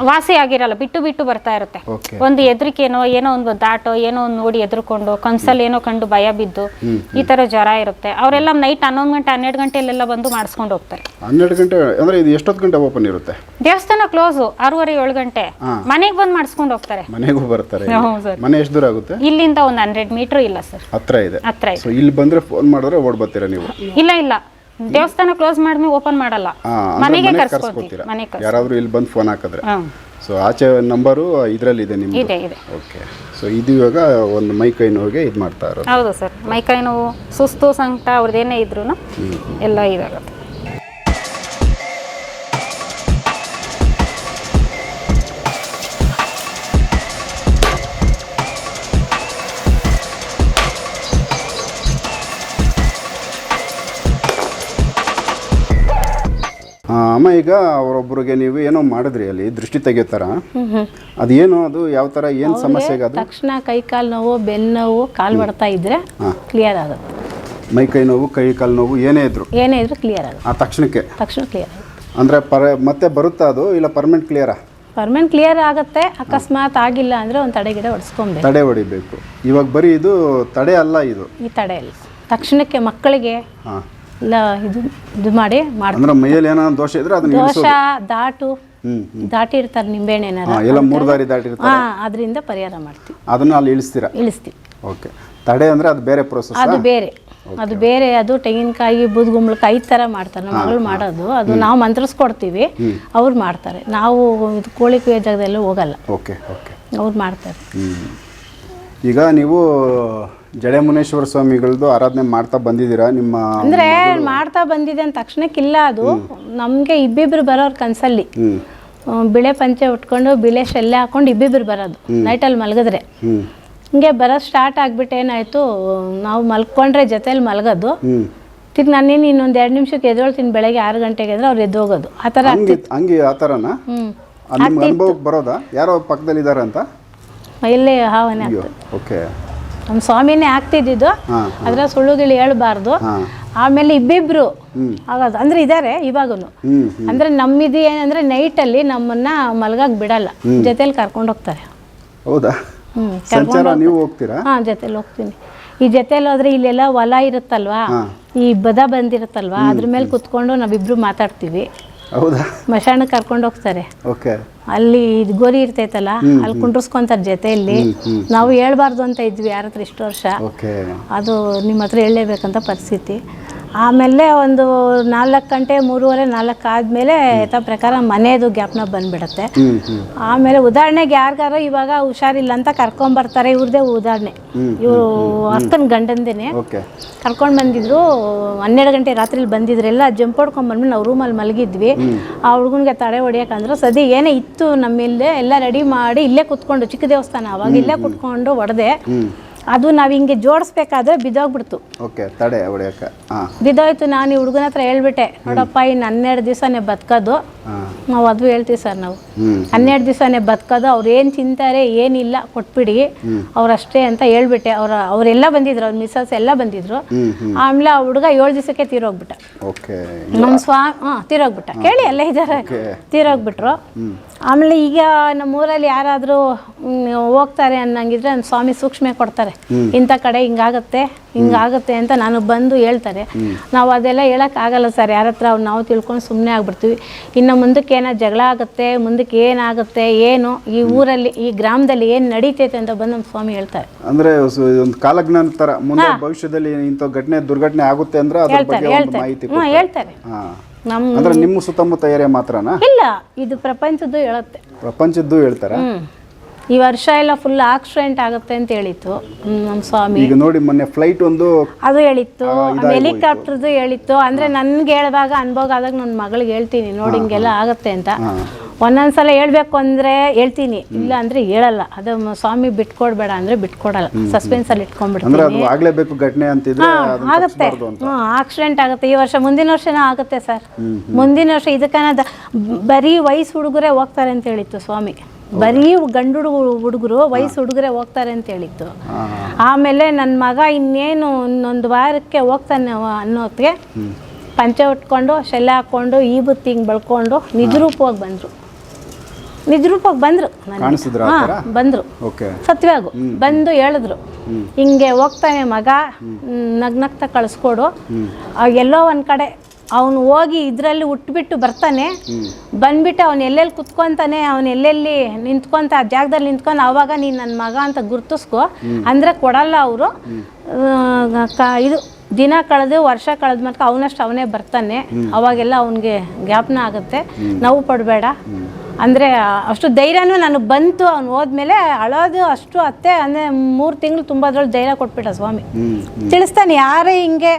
ವಾಸಿ ಆಗಿರಲ್ಲ ಬಿಟ್ಟು ಬಿಟ್ಟು ಬರ್ತಾ ಇರುತ್ತೆ. ಒಂದು ಎದ್ರಿಕೇನೋ ಏನೋ ಒಂದು ದಾಟೋ ಏನೋ ಒಂದು ನೋಡಿ ಎದ್ರುಕೊಂಡು ಕನ್ಸಲ್ ಏನೋ ಕಂಡು ಭಯ ಬಿದ್ದು ಈ ತರ ಜ್ವರ ಇರುತ್ತೆ. ಅವರೆಲ್ಲ ನೈಟ್ ಹನ್ನೊಂದು ಗಂಟೆ ಹನ್ನೆರಡು ಗಂಟೆಲೆಲ್ಲ ಬಂದು ಮಾಡಿಸ್ಕೊಂಡು ಹೋಗ್ತಾರೆ. ಹನ್ನೆರಡು ಗಂಟೆ ಅಂದ್ರೆ ಇದು ಎಷ್ಟೊತ್ತು ಗಂಟೆ ಓಪನ್ ಇರುತ್ತೆ? ದೇವಸ್ಥಾನ ಕ್ಲೋಸ್ ಆರೂವರೆ ಏಳು ಗಂಟೆ. ಮನೆಗೆ ಬಂದು ಮಾಡಿಸ್ಕೊಂಡು ಹೋಗ್ತಾರೆ. ಮನೆಗೂ ಬರ್ತಾರೆ ಮನೆ ಎಷ್ಟು ದೂರ ಆಗುತ್ತೆ? ಇಲ್ಲಿಂದ ಒಂದು ಹಂಡ್ರೆಡ್ ಮೀಟರ್ ಇಲ್ಲ ಸರ್. ಹತ್ರ ಇದೆ. ಹತ್ರ ಇದೆ. ಇಲ್ಲಿ ಬಂದ್ರೆ ಫೋನ್ ಮಾಡಿದ್ರೆ ಓಡ್ ಬರ್ತೀರಾ ನೀವು? ಇಲ್ಲ ಇಲ್ಲ. ದೇವಸ್ಥಾನ ಕ್ಲೋಸ್ ಮಾಡಿದ್ಮೇಲೆ ಓಪನ್ ಮಾಡಲ್ಲ. ಮನೆಗೆ ಕರ್ಸ್ಕೊತೀರಾ? ಮನೆಗೆ ಕರ್ಸ್ ಯಾರಾದರೂ ಇಲ್ಲಿ ಬಂದು ಫೋನ್ ಹಾಕಿದ್ರೆ. ಹಾಂ ಸೊ ಆಚೆ ನಂಬರು ಇದರಲ್ಲಿದೆ ನಿಮ್ಮ ಇದೆ ಇದೆ. ಓಕೆ ಸೊ ಇದು ಇವಾಗ ಒಂದು ಮೈ ಕೈ ನೋವಿಗೆ ಇದು ಮಾಡ್ತಾ ಇರೋದು. ಹೌದು ಸರ್. ಮೈಕೈ ನೋವು ಸುಸ್ತು ಸಂಕಟ ಅವ್ರದ್ದೇನೇ ಇದ್ರು ಎಲ್ಲ ಇದಾಗುತ್ತೆ. ಅಮ್ಮ ಈಗ ಅವರೊಬ್ಬರಿಗೆ ನೀವು ಏನೋ ಮಾಡಿದ್ರಿ ಅಲ್ಲಿ ದೃಷ್ಟಿ ತೆಗಿತಾರ ಅದೇನು ಅದು ಯಾವ ಥರ ಏನು ಸಮಸ್ಯೆ ಅದು ತಕ್ಷಣ ಕೈ ಕಾಲು ನೋವು ಬೆನ್ನು ನೋವು ಕಾಲು ಬಡ್ತಾ ಇದ್ರೆ ಕ್ಲಿಯರ್ ಆಗುತ್ತೆ. ಮೈ ಕೈ ನೋವು ಕೈ ಕಾಲು ನೋವು ಏನೇ ಇದ್ರು? ಏನೇ ಇದ್ರು ಕ್ಲಿಯರ್ ಆಗುತ್ತೆ. ಆ ತಕ್ಷಣಕ್ಕೆ? ತಕ್ಷಣ ಕ್ಲಿಯರ್ ಅಂದ್ರೆ ಅಂದರೆ ಪರ ಮತ್ತೆ ಬರುತ್ತಾ ಅದು ಇಲ್ಲ ಪರ್ಮನೆಂಟ್ ಕ್ಲಿಯರಾ ಪರ್ಮನೆಂಟ್ ಕ್ಲಿಯರ್ ಆಗುತ್ತೆ ಅಕಸ್ಮಾತ್ ಆಗಿಲ್ಲ ಅಂದರೆ ಒಂದು ತಡೆ ಗಿಡ ಹೊಡ್ಸ್ಕೊಬೇಕು ತಡೆ ಹೊಡಿಬೇಕು. ಇವಾಗ ಬರೀ ಇದು ತಡೆ ಅಲ್ಲ ಇದು? ಈ ತಡೆ ಅಲ್ಲ ತಕ್ಷಣಕ್ಕೆ ಮಕ್ಕಳಿಗೆ ಹಾಂ. ಇಲ್ಲ ಇದು ಇದು ಮಾಡಿ ಮಾಡ್ತಾರೆ ಅಂದ್ರೆ ಮೈಯಲ್ಲಿ ಏನಾದ್ರು ದೋಷ ಇದ್ರೆ ಅದನ್ನ ದೋಷ ಇಳಿಸೋದು. ದಾಟು ಹ್ಮ್ ದಾಟಿ ಇರ್ತಾರೆ ನಿಂಬೆಹಣ್ಣು ಏನಾರ. ಹಾಂ ಎಲ್ಲ ಮೂರು ದಾರಿ ದಾಟಿರ್ತಾರೆ ಹಾಂ ಅದರಿಂದ ಪರಿಹಾರ ಮಾಡ್ತೀವಿ. ಅದನ್ನ ಅಲ್ಲಿ ಇಳಿಸ್ತೀರಾ? ಇಳಿಸ್ತೀವಿ. ಓಕೆ. ತಡೆ ಅಂದ್ರೆ ಅದು ಬೇರೆ ಪ್ರೋಸೆಸ್ ಅದು ಬೇರೆ. ಅದು ಬೇರೆ ಅದು ತೆಂಗಿನಕಾಯಿ ಬೂದ್ಗುಂಬಳಕಾಯಿ ಈ ಥರ ಮಾಡ್ತಾರೆ. ನಮ್ಮ ಮಗಳು ಮಾಡೋದು. ಅದು ನಾವು ಮಂತ್ರಿಸ್ಕೊಡ್ತೀವಿ. ಅವ್ರು ಮಾಡ್ತಾರೆ. ನಾವು ಇದು ಕೋಳಿ ಕುಯ್ಯೋ ಜಾಗದಲ್ಲೂ ಹೋಗಲ್ಲ. Okay okay. ಅವ್ರು ಮಾಡ್ತಾರೆ. ಹ್ಮ್. ಈಗ ನೀವು ಜಡೆಮುನೇಶ್ವರ ಸ್ವಾಮಿಗಳದ್ದು ಆರಾಧನೆ ಮಾಡ್ತಾ ಬಂದಿದ್ದೀರಾ? ನಿಮ್ಮ ಅಂದ್ರೆ ಮಾಡ್ತಾ ಬಂದಿದೆ ಅಂದ ತಕ್ಷಣಕ್ಕಿಲ್ಲ ಅದು. ನಮಗೆ ಇಬ್ಬಿಬ್ರು ಬರೋರ್ ಕನ್ಸಲ್ಲಿ. ಬಿಳೆ ಪಂಚೆ ಉಟ್ಕೊಂಡು ಬಿಳೆ ಶೆಲ್ಲೆ ಹಾಕೊಂಡು ಇಬ್ಬಿಬ್ರು ಬರೋದು. ನೈಟಲ್ಲಿ ಮಲಗಿದ್ರೆ. ಹಿಂಗೆ ಬರೋದು ಸ್ಟಾರ್ಟ್ ಆಗ್ಬಿಟ್ಟು ಏನಾಯ್ತು ನಾವು ಮಲ್ಕೊಂಡ್ರೆ ಜೊತೆಲಿ ಮಲಗೋದು. ತಿರ್ಗಿ ನಾನೇನು ಇನ್ನೊಂದು ಎರಡು ನಿಮಿಷಕ್ಕೆ ಎದ್ದೇಳ್ತೀನಿ ಬೆಳಗ್ಗೆ ಆರು ಗಂಟೆಗೆ ಅಂದ್ರೆ ಅವ್ರು ಎದ್ದು ಹೋಗೋದು ಆ ಥರ ಹಂಗೆ ಆ ಥರನಾ? ಬರೋದಾ? ಯಾರೋ ಪಕ್ಕದಲ್ಲಿ ಇದ್ದಾರೆ ಅಂತ? ಇಲ್ಲೇ ಹಾವನೆ ಓಕೆ. ನಮ್ಮ ಸ್ವಾಮಿನೇ ಆಗ್ತಿದ್ದಿದ್ದು ಅದ್ರ ಸುಳ್ಳುಗಿಳಿ ಹೇಳ್ಬಾರ್ದು. ಆಮೇಲೆ ಇಬ್ಬಿಬ್ರು. ಆಗೋದು. ಅಂದ್ರೆ ಇದಾರೆ ಇವಾಗೂ ಅಂದ್ರೆ ನಮ್ಮಿದು ಏನಂದ್ರೆ ನೈಟ್ ಅಲ್ಲಿ ನಮ್ಮನ್ನ ಮಲ್ಗಾಕ್ ಬಿಡಲ್ಲ. ಜೊತೆಲಿ ಕರ್ಕೊಂಡು ಹೋಗ್ತಾರೆ. ಹೌದಾ? ನೀವು ಹೋಗ್ತೀರಾ? ಹಾಂ ಜೊತೆಲಿ ಹೋಗ್ತೀನಿ. ಈ ಜೊತೆಲಿ ಹೋದ್ರೆ ಇಲ್ಲೆಲ್ಲ ಹೊಲ ಇರುತ್ತಲ್ವಾ? ಈ ಬದ ಬಂದಿರುತ್ತಲ್ವಾ? ಅದ್ರ ಮೇಲೆ ಕುತ್ಕೊಂಡು ನಾವಿಬ್ರು ಮಾತಾಡ್ತೀವಿ. ಹೌದಾ? ಮಶಾಣಕ್ಕೆ ಕರ್ಕೊಂಡು ಹೋಗ್ತಾರೆ. ಓಕೆ. ಅಲ್ಲಿ ಇದು ಗೋರಿ ಇರ್ತೈತಲ್ಲ ಅಲ್ಲಿ ಕುಂಡ್ರಸ್ಕೊಂತಾರ ಜೊತೆಯಲ್ಲಿ. ನಾವು ಹೇಳ್ಬಾರ್ದು ಅಂತ ಇದ್ವಿ ಯಾರ ಹತ್ರ ಇಷ್ಟು ವರ್ಷ. ಅದು ನಿಮ್ಮ ಹತ್ರ ಹೇಳಲೇಬೇಕಂತ ಪರಿಸ್ಥಿತಿ. ಆಮೇಲೆ ಒಂದು ನಾಲ್ಕು ಗಂಟೆ ಮೂರುವರೆ ನಾಲ್ಕು ಆದಮೇಲೆ ಯಥಾ ಪ್ರಕಾರ ಮನೆಯದು ಗ್ಯಾಪ್ನ ಬಂದ್ಬಿಡತ್ತೆ. ಆಮೇಲೆ ಉದಾಹರಣೆಗೆ ಯಾರಿಗಾರ ಇವಾಗ ಹುಷಾರಿಲ್ಲ ಅಂತ ಕರ್ಕೊಂಬರ್ತಾರೆ ಇವ್ರದೇ ಉದಾಹರಣೆ. ಇವರು ಅಕ್ಕನ ಗಂಡಂದೇನೆ. ಕರ್ಕೊಂಡು ಬಂದಿದ್ರು ಹನ್ನೆರಡು ಗಂಟೆ ರಾತ್ರಿಲಿ ಬಂದಿದ್ರೆಲ್ಲ ಜಂಪ್ ಹೊಡ್ಕೊಂಡ್ ಬಂದ್ಬಿಟ್ಟು ನಾವು ರೂಮಲ್ಲಿ ಮಲಗಿದ್ವಿ. ಆ ಹುಡುಗನಿಗೆ ತಡೆ ಹೊಡಿಯಕ್ಕಂದ್ರೆ ಸದ್ಯ ಏನೇ ಇತ್ತು ನಮ್ಮಿಲ್ಲದೆ ಎಲ್ಲ ರೆಡಿ ಮಾಡಿ ಇಲ್ಲೇ ಕುತ್ಕೊಂಡು ಚಿಕ್ಕ ದೇವಸ್ಥಾನ ಅವಾಗ ಇಲ್ಲೇ ಕುತ್ಕೊಂಡು ಹೊಡೆದೆ ಅದು ನಾವು ಹಿಂಗೆ ಜೋಡಿಸ್ಬೇಕಾದ್ರೆ ಬಿದ್ದೋಗ್ಬಿಡ್ತು. ಓಕೆ ತಡೆ ಹೊಡೆಯಕ್ಕೆ ಬಿದ್ದೋಯ್ತು ನಾನು ಈ ಹುಡುಗನ ಹತ್ರ ಹೇಳ್ಬಿಟ್ಟೆ ನೋಡಪ್ಪ ಇನ್ನು ಹನ್ನೆರಡು ದಿವಸನೇ ಬದುಕೋದು. ನಾವು ಅದು ಹೇಳ್ತೀವಿ ಸರ್ ನಾವು. ಹನ್ನೆರಡು ದಿವಸನೇ ಬದುಕೋದು ಅವ್ರು ಏನು ತಿಂತಾರೆ ಏನಿಲ್ಲ ಕೊಟ್ಬಿಡಿ. ಅವ್ರಷ್ಟೇ ಅಂತ ಹೇಳ್ಬಿಟ್ಟೆ ಅವ್ರ ಅವರೆಲ್ಲ ಬಂದಿದ್ರು ಅವ್ರ ಮಿಸ್ಸಸ್ ಎಲ್ಲ ಬಂದಿದ್ರು. ಆಮೇಲೆ ಆ ಹುಡುಗ ಏಳು ದಿವಸಕ್ಕೆ ತೀರೋಗ್ಬಿಟ್ಟ. ನಮ್ಮ ಸ್ವಾ ಹಾಂ ತೀರೋಗ್ಬಿಟ್ಟ. ಕೇಳಿ ಎಲ್ಲ ಇದ್ದಾರೆ ತೀರೋಗ್ಬಿಟ್ರು. ಆಮೇಲೆ ಈಗ ನಮ್ಮೂರಲ್ಲಿ ಯಾರಾದರೂ ಹೋಗ್ತಾರೆ ಅನ್ನಂಗಿದ್ರೆ ನಮ್ಮ ಸ್ವಾಮಿ ಸೂಕ್ಷ್ಮೆ ಕೊಡ್ತಾರೆ. ಇಂಥ ಕಡೆ ಹಿಂಗಾಗತ್ತೆ ಹಿಂಗಾಗುತ್ತೆ ಅಂತ ನಾನು ಬಂದು ಹೇಳ್ತಾರೆ. ನಾವು ಅದೆಲ್ಲ ಹೇಳೋಕ್ಕಾಗಲ್ಲ ಸರ್ ಯಾರ ಹತ್ರ ಅವ್ರು ನಾವು ತಿಳ್ಕೊಂಡು ಸುಮ್ಮನೆ ಆಗ್ಬಿಡ್ತೀವಿ. ಇನ್ನು ಮುಂದಕ್ಕೆ ಏನೋ ಜಗಳ ಆಗುತ್ತೆ ಮುಂದಕ್ಕೆ ಏನಾಗುತ್ತೆ ಏನು ಈ ಊರಲ್ಲಿ ಈ ಗ್ರಾಮದಲ್ಲಿ ಏನು ನಡೀತೈತೆ ಅಂತ ಬಂದು ನಮ್ಮ ಸ್ವಾಮಿ ಹೇಳ್ತಾರೆ. ಅಂದರೆ ಒಂದು ಕಾಲಜ್ಞಾನ ಥರ ಮುಂದೆ ಭವಿಷ್ಯದಲ್ಲಿ ಇಂಥ ಘಟನೆ ದುರ್ಘಟನೆ ಆಗುತ್ತೆ ಅಂದ್ರೆ ಹೇಳ್ತಾರೆ ಹೇಳ್ತಾರೆ. ಹ್ಞೂ ಹೇಳ್ತಾರೆ. ಹಾ. ನಮ್ಮ ಅಂದ್ರೆ ನಿಮ್ಮ ಸುತ್ತಮುತ್ತ ಏರಿಯಾ ಮಾತ್ರನಾ? ಇಲ್ಲ ಇದು ಪ್ರಪಂಚದ್ದು ಹೇಳುತ್ತೆ. ಪ್ರಪಂಚದ್ದು ಹೇಳ್ತಾರ? ಈ ವರ್ಷ ಎಲ್ಲ ಫುಲ್ ಆಕ್ಸಿಡೆಂಟ್ ಆಗುತ್ತೆ ಅಂತ ಹೇಳಿತ್ತು ನಮ್ಮ ಸ್ವಾಮಿ. ಈಗ ನೋಡಿ ಮೊನ್ನೆ ಫ್ಲೈಟ್ ಒಂದು ಅದು ಹೇಳಿತ್ತು ಹೆಲಿಕಾಪ್ಟರ್ದು ಹೇಳಿತ್ತು. ಅಂದರೆ ನನ್ಗೆ ಹೇಳಿದಾಗ ಅನುಭವ ಆದಾಗ ನನ್ನ ಮಗಳಿಗೆ ಹೇಳ್ತೀನಿ ನೋಡಿ ಹಿಂಗೆಲ್ಲ ಆಗುತ್ತೆ ಅಂತ. ಒಂದೊಂದ್ಸಲ ಹೇಳ್ಬೇಕು ಅಂದರೆ ಹೇಳ್ತೀನಿ ಇಲ್ಲ ಅಂದರೆ ಹೇಳಲ್ಲ. ಅದು ಸ್ವಾಮಿ ಬಿಟ್ಕೊಡ್ಬೇಡ ಅಂದರೆ ಬಿಟ್ಕೊಡಲ್ಲ. ಸಸ್ಪೆನ್ಸ್ ಅಲ್ಲಿ ಅಂದ್ರೆ ಇಟ್ಕೊಂಡ್ಬಿಡ್ತೀನಿ ಆಗುತ್ತೆ. ಹ್ಞೂ ಆಕ್ಸಿಡೆಂಟ್ ಆಗುತ್ತೆ. ಈ ವರ್ಷ ಮುಂದಿನ ವರ್ಷನೂ ಆಗುತ್ತೆ ಸರ್. ಮುಂದಿನ ವರ್ಷ ಇದಕ್ಕನ ಬರೀ ವಯಸ್ಸು ಹುಡುಗರೇ ಹೋಗ್ತಾರೆ ಅಂತ ಹೇಳಿತ್ತು ಸ್ವಾಮಿ. ಬರೀ ಗಂಡು ಹುಡುಗರು ವಯಸ್ಸು ಹುಡುಗರೇ ಹೋಗ್ತಾರೆ ಅಂತ ಹೇಳಿತ್ತು ಆಮೇಲೆ ನನ್ನ ಮಗ ಇನ್ನೇನು ಇನ್ನೊಂದು ವಾರಕ್ಕೆ ಹೋಗ್ತಾನೆ ಅನ್ನೋತ್ಗೆ. ಪಂಚೆ ಉಟ್ಕೊಂಡು ಶೆಲೆ ಹಾಕ್ಕೊಂಡು ಈ ಬುತ್ತಿ ಹಿಂಗೆ ಬಳ್ಕೊಂಡು ನಿಜರೂಪವಾಗಿ ಬಂದರು. ನಿಜರೂಪವಾಗಿ ಬಂದರು ಹಾಂ ಬಂದರು. ಸತ್ವಾಗು. ಬಂದು ಹೇಳಿದ್ರು. ಹಿಂಗೆ ಹೋಗ್ತಾನೆ ಮಗ ನಗ್ನಗ್ತ ಕಳಿಸ್ಕೊಡು. ಎಲ್ಲೋ ಒಂದು ಕಡೆ ಅವನು ಹೋಗಿ ಇದರಲ್ಲಿ ಉಟ್ಬಿಟ್ಟು ಬರ್ತಾನೆ. ಬಂದ್ಬಿಟ್ಟು ಅವನು ಎಲ್ಲೆಲ್ಲಿ ಕುತ್ಕೊಂತಾನೆ ಅವನು ಎಲ್ಲೆಲ್ಲಿ ನಿಂತ್ಕೊಂತ ಆ ಜಾಗದಲ್ಲಿ ನಿಂತ್ಕೊಂಡು ಅವಾಗ ನೀನು ನನ್ನ ಮಗ ಅಂತ ಗುರ್ತಿಸ್ಕೊ. ಅಂದರೆ ಕೊಡಲ್ಲ ಅವರು. ಇದು ದಿನ ಕಳೆದು ವರ್ಷ ಕಳೆದ ಮತ್ತೆ ಅವನಷ್ಟು ಅವನೇ ಬರ್ತಾನೆ. ಅವಾಗೆಲ್ಲ ಅವನಿಗೆ ಜ್ಞಾಪನ ಆಗುತ್ತೆ. ನೋವು ಪಡಬೇಡ. ಅಂದರೆ ಅಷ್ಟು ಧೈರ್ಯನೂ ನನಗೆ ಬಂತು. ಅವ್ನು ಹೋದ್ಮೇಲೆ ಅಳೋದು ಅಷ್ಟು ಅತ್ತೆ. ಅಂದರೆ ಮೂರು ತಿಂಗಳು ತುಂಬ ಅದ್ರಲ್ಲಿ ಧೈರ್ಯ ಕೊಟ್ಬಿಟ್ಟ ಸ್ವಾಮಿ. ತಿಳಿಸ್ತಾನೆ ಯಾರೇ ಹಿಂಗೆ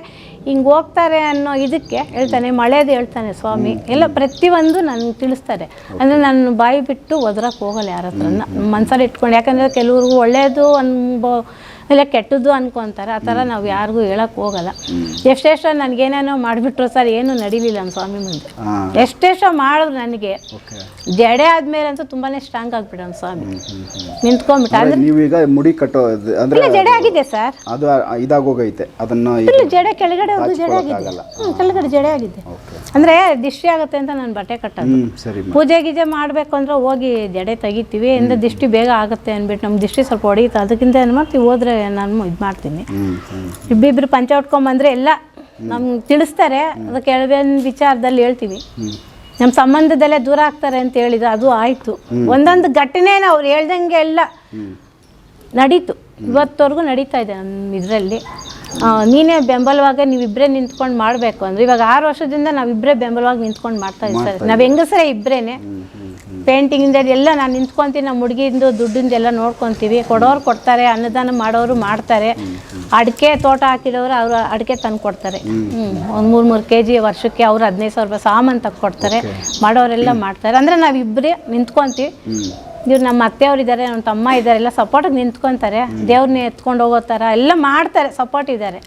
ಹಿಂಗೆ ಹೋಗ್ತಾರೆ ಅನ್ನೋ ಇದಕ್ಕೆ ಹೇಳ್ತಾನೆ ಮಳೆದು ಹೇಳ್ತಾನೆ ಸ್ವಾಮಿ. ಎಲ್ಲ ಪ್ರತಿಯೊಂದು ನನಗೆ ತಿಳಿಸ್ತಾರೆ. ಅಂದರೆ ನಾನು ಬಾಯಿ ಬಿಟ್ಟು ಒದ್ರಕ್ಕೆ ಹೋಗಲ್ಲ ಯಾರ ಹತ್ರ ಮನ್ಸಲ್ಲಿ ಇಟ್ಕೊಂಡು ಯಾಕಂದರೆ ಕೆಲವ್ರಿಗೂ ಒಳ್ಳೆಯದು ಅನ್ಬೋ ಇಲ್ಲ ಕೆಟ್ಟದ್ದು ಅನ್ಕೊಂತಾರೆ ಆ ಥರ ನಾವು ಯಾರಿಗೂ ಹೇಳಕ್ಕೆ ಹೋಗಲ್ಲ. ಎಷ್ಟೆಷ್ಟೋ ನನಗೇನೇನೋ ಮಾಡಿಬಿಟ್ರು ಸರ್ ಏನೂ ನಡೀಲಿಲ್ಲ ನಮ್ಮ ಸ್ವಾಮಿ ಮುಂದೆ. ಎಷ್ಟೆಷ್ಟೋ ಮಾಡಿದ್ರು ನನಗೆ. ಜಡೆ ಆದ್ಮೇಲೆ ಅಂತೂ ತುಂಬಾ ಸ್ಟ್ರಾಂಗ್ ನಮ್ಮ ಸ್ವಾಮಿ. ನಿಂತ್ಕೊಂಡ್ಬಿಟ್ಟು ಅಂದ್ರೆ ನೀವೀಗ ಮುಡಿ ಕಟ್ಟೋ ಅಂದ್ರೆ ಜಡೆ ಆಗಿದೆ ಸರ್. ಅದು ಇದಾಗೋಗೈತೆ ಅದನ್ನು ಜಡೆ ಕೆಳಗಡೆ ಜಡೆ ಆಗಿದೆ. ಕೆಳಗಡೆ ಜಡೆ ಆಗಿದೆ. ಅಂದ್ರೆ ದಿಷ್ಟಿ ಆಗುತ್ತೆ ಅಂತ ನಾನು ಬಟ್ಟೆ ಕಟ್ಟೋದು. ಸರಿ ಪೂಜೆ ಗೀಜೆ ಮಾಡಬೇಕು ಅಂದ್ರೆ ಹೋಗಿ ಜಡೆ ತೆಗಿತೀವಿ ಇಂದ ದಿಷ್ಟಿ ಬೇಗ ಆಗುತ್ತೆ ಅಂದ್ಬಿಟ್ಟು ನಮ್ಮ ದಿಷ್ಟಿ ಸ್ವಲ್ಪ ಹೊಡೀತು ಅದಕ್ಕಿಂತ ಏನು ಮಾಡ್ತೀವಿ ಹೋದ್ರೆ ನಾನು ಇದು ಮಾಡ್ತೀನಿ. ಇಬ್ಬಿಬ್ರು ಪಂಚ ಉಟ್ಕೊಂಬಂದ್ರೆ ಎಲ್ಲ ನಮ್ಗೆ ತಿಳಿಸ್ತಾರೆ ಅದಕ್ಕೆ ಹೇಳ್ಬೇಕು ವಿಚಾರದಲ್ಲಿ ಹೇಳ್ತೀವಿ. ನಮ್ಮ ಸಂಬಂಧದಲ್ಲೇ ದೂರ ಆಗ್ತಾರೆ ಅಂತ ಹೇಳಿದ್ರು ಅದು ಆಯಿತು. ಒಂದೊಂದು ಘಟನೆ ಅವ್ರು ಹೇಳ್ದಂಗೆ ಎಲ್ಲ ನಡೀತು. ಇವತ್ತವರೆಗೂ ನಡೀತಾ ಇದೆ ನಮ್ಮ ಇದರಲ್ಲಿ. ನೀನೇ ಬೆಂಬಲವಾಗ ನೀವಿಬ್ಬರೇ ನಿಂತ್ಕೊಂಡು ಮಾಡಬೇಕು ಅಂದ್ರೆ ಇವಾಗ ಆರು ವರ್ಷದಿಂದ ನಾವಿಬ್ಬರೇ ಬೆಂಬಲವಾಗಿ ನಿಂತ್ಕೊಂಡು ಮಾಡ್ತಾ ಇದ್ದೀವಿ ಸರ್. ನಾವು ಹೆಂಗಸರೇ ಇಬ್ಬರೇನೆ ಪೇಂಟಿಂಗಿಂದ ಎಲ್ಲ ನಾನು ನಿಂತ್ಕೊಂತೀನಿ ನಮ್ಮ ಹುಡುಗಿಂದು ದುಡ್ಡಿಂದ ಎಲ್ಲ ನೋಡ್ಕೊತೀವಿ. ಕೊಡೋರು ಕೊಡ್ತಾರೆ ಅನ್ನದಾನ ಮಾಡೋರು ಮಾಡ್ತಾರೆ. ಅಡಿಕೆ ತೋಟ ಹಾಕಿರೋರು ಅವರು ಅಡಿಕೆ ತಂದು ಕೊಡ್ತಾರೆ. ಹ್ಞೂ ಒಂದು ಮೂರು ಮೂರು ಕೆ ಜಿ ವರ್ಷಕ್ಕೆ ಅವ್ರು ಹದಿನೈದು ಸಾವಿರ ರೂಪಾಯಿ ಸಾಮಾನು ತಕ್ಕೊಡ್ತಾರೆ ಮಾಡೋರೆಲ್ಲ ಮಾಡ್ತಾರೆ. ಅಂದರೆ ನಾವಿಬ್ಬರೇ ನಿಂತ್ಕೊಂತೀವಿ. ಇವ್ರು ನಮ್ಮ ಅತ್ತೆಯವ್ರು ಇದ್ದಾರೆ ನಮ್ಮ ತಮ್ಮ ಇದ್ದಾರೆ ಎಲ್ಲ ಸಪೋರ್ಟಿಗೆ ನಿಂತ್ಕೊಂತಾರೆ. ದೇವ್ರನ್ನ ಎತ್ಕೊಂಡು ಹೋಗೋ ಥರ ಎಲ್ಲ ಮಾಡ್ತಾರೆ ಸಪೋರ್ಟ್ ಇದ್ದಾರೆ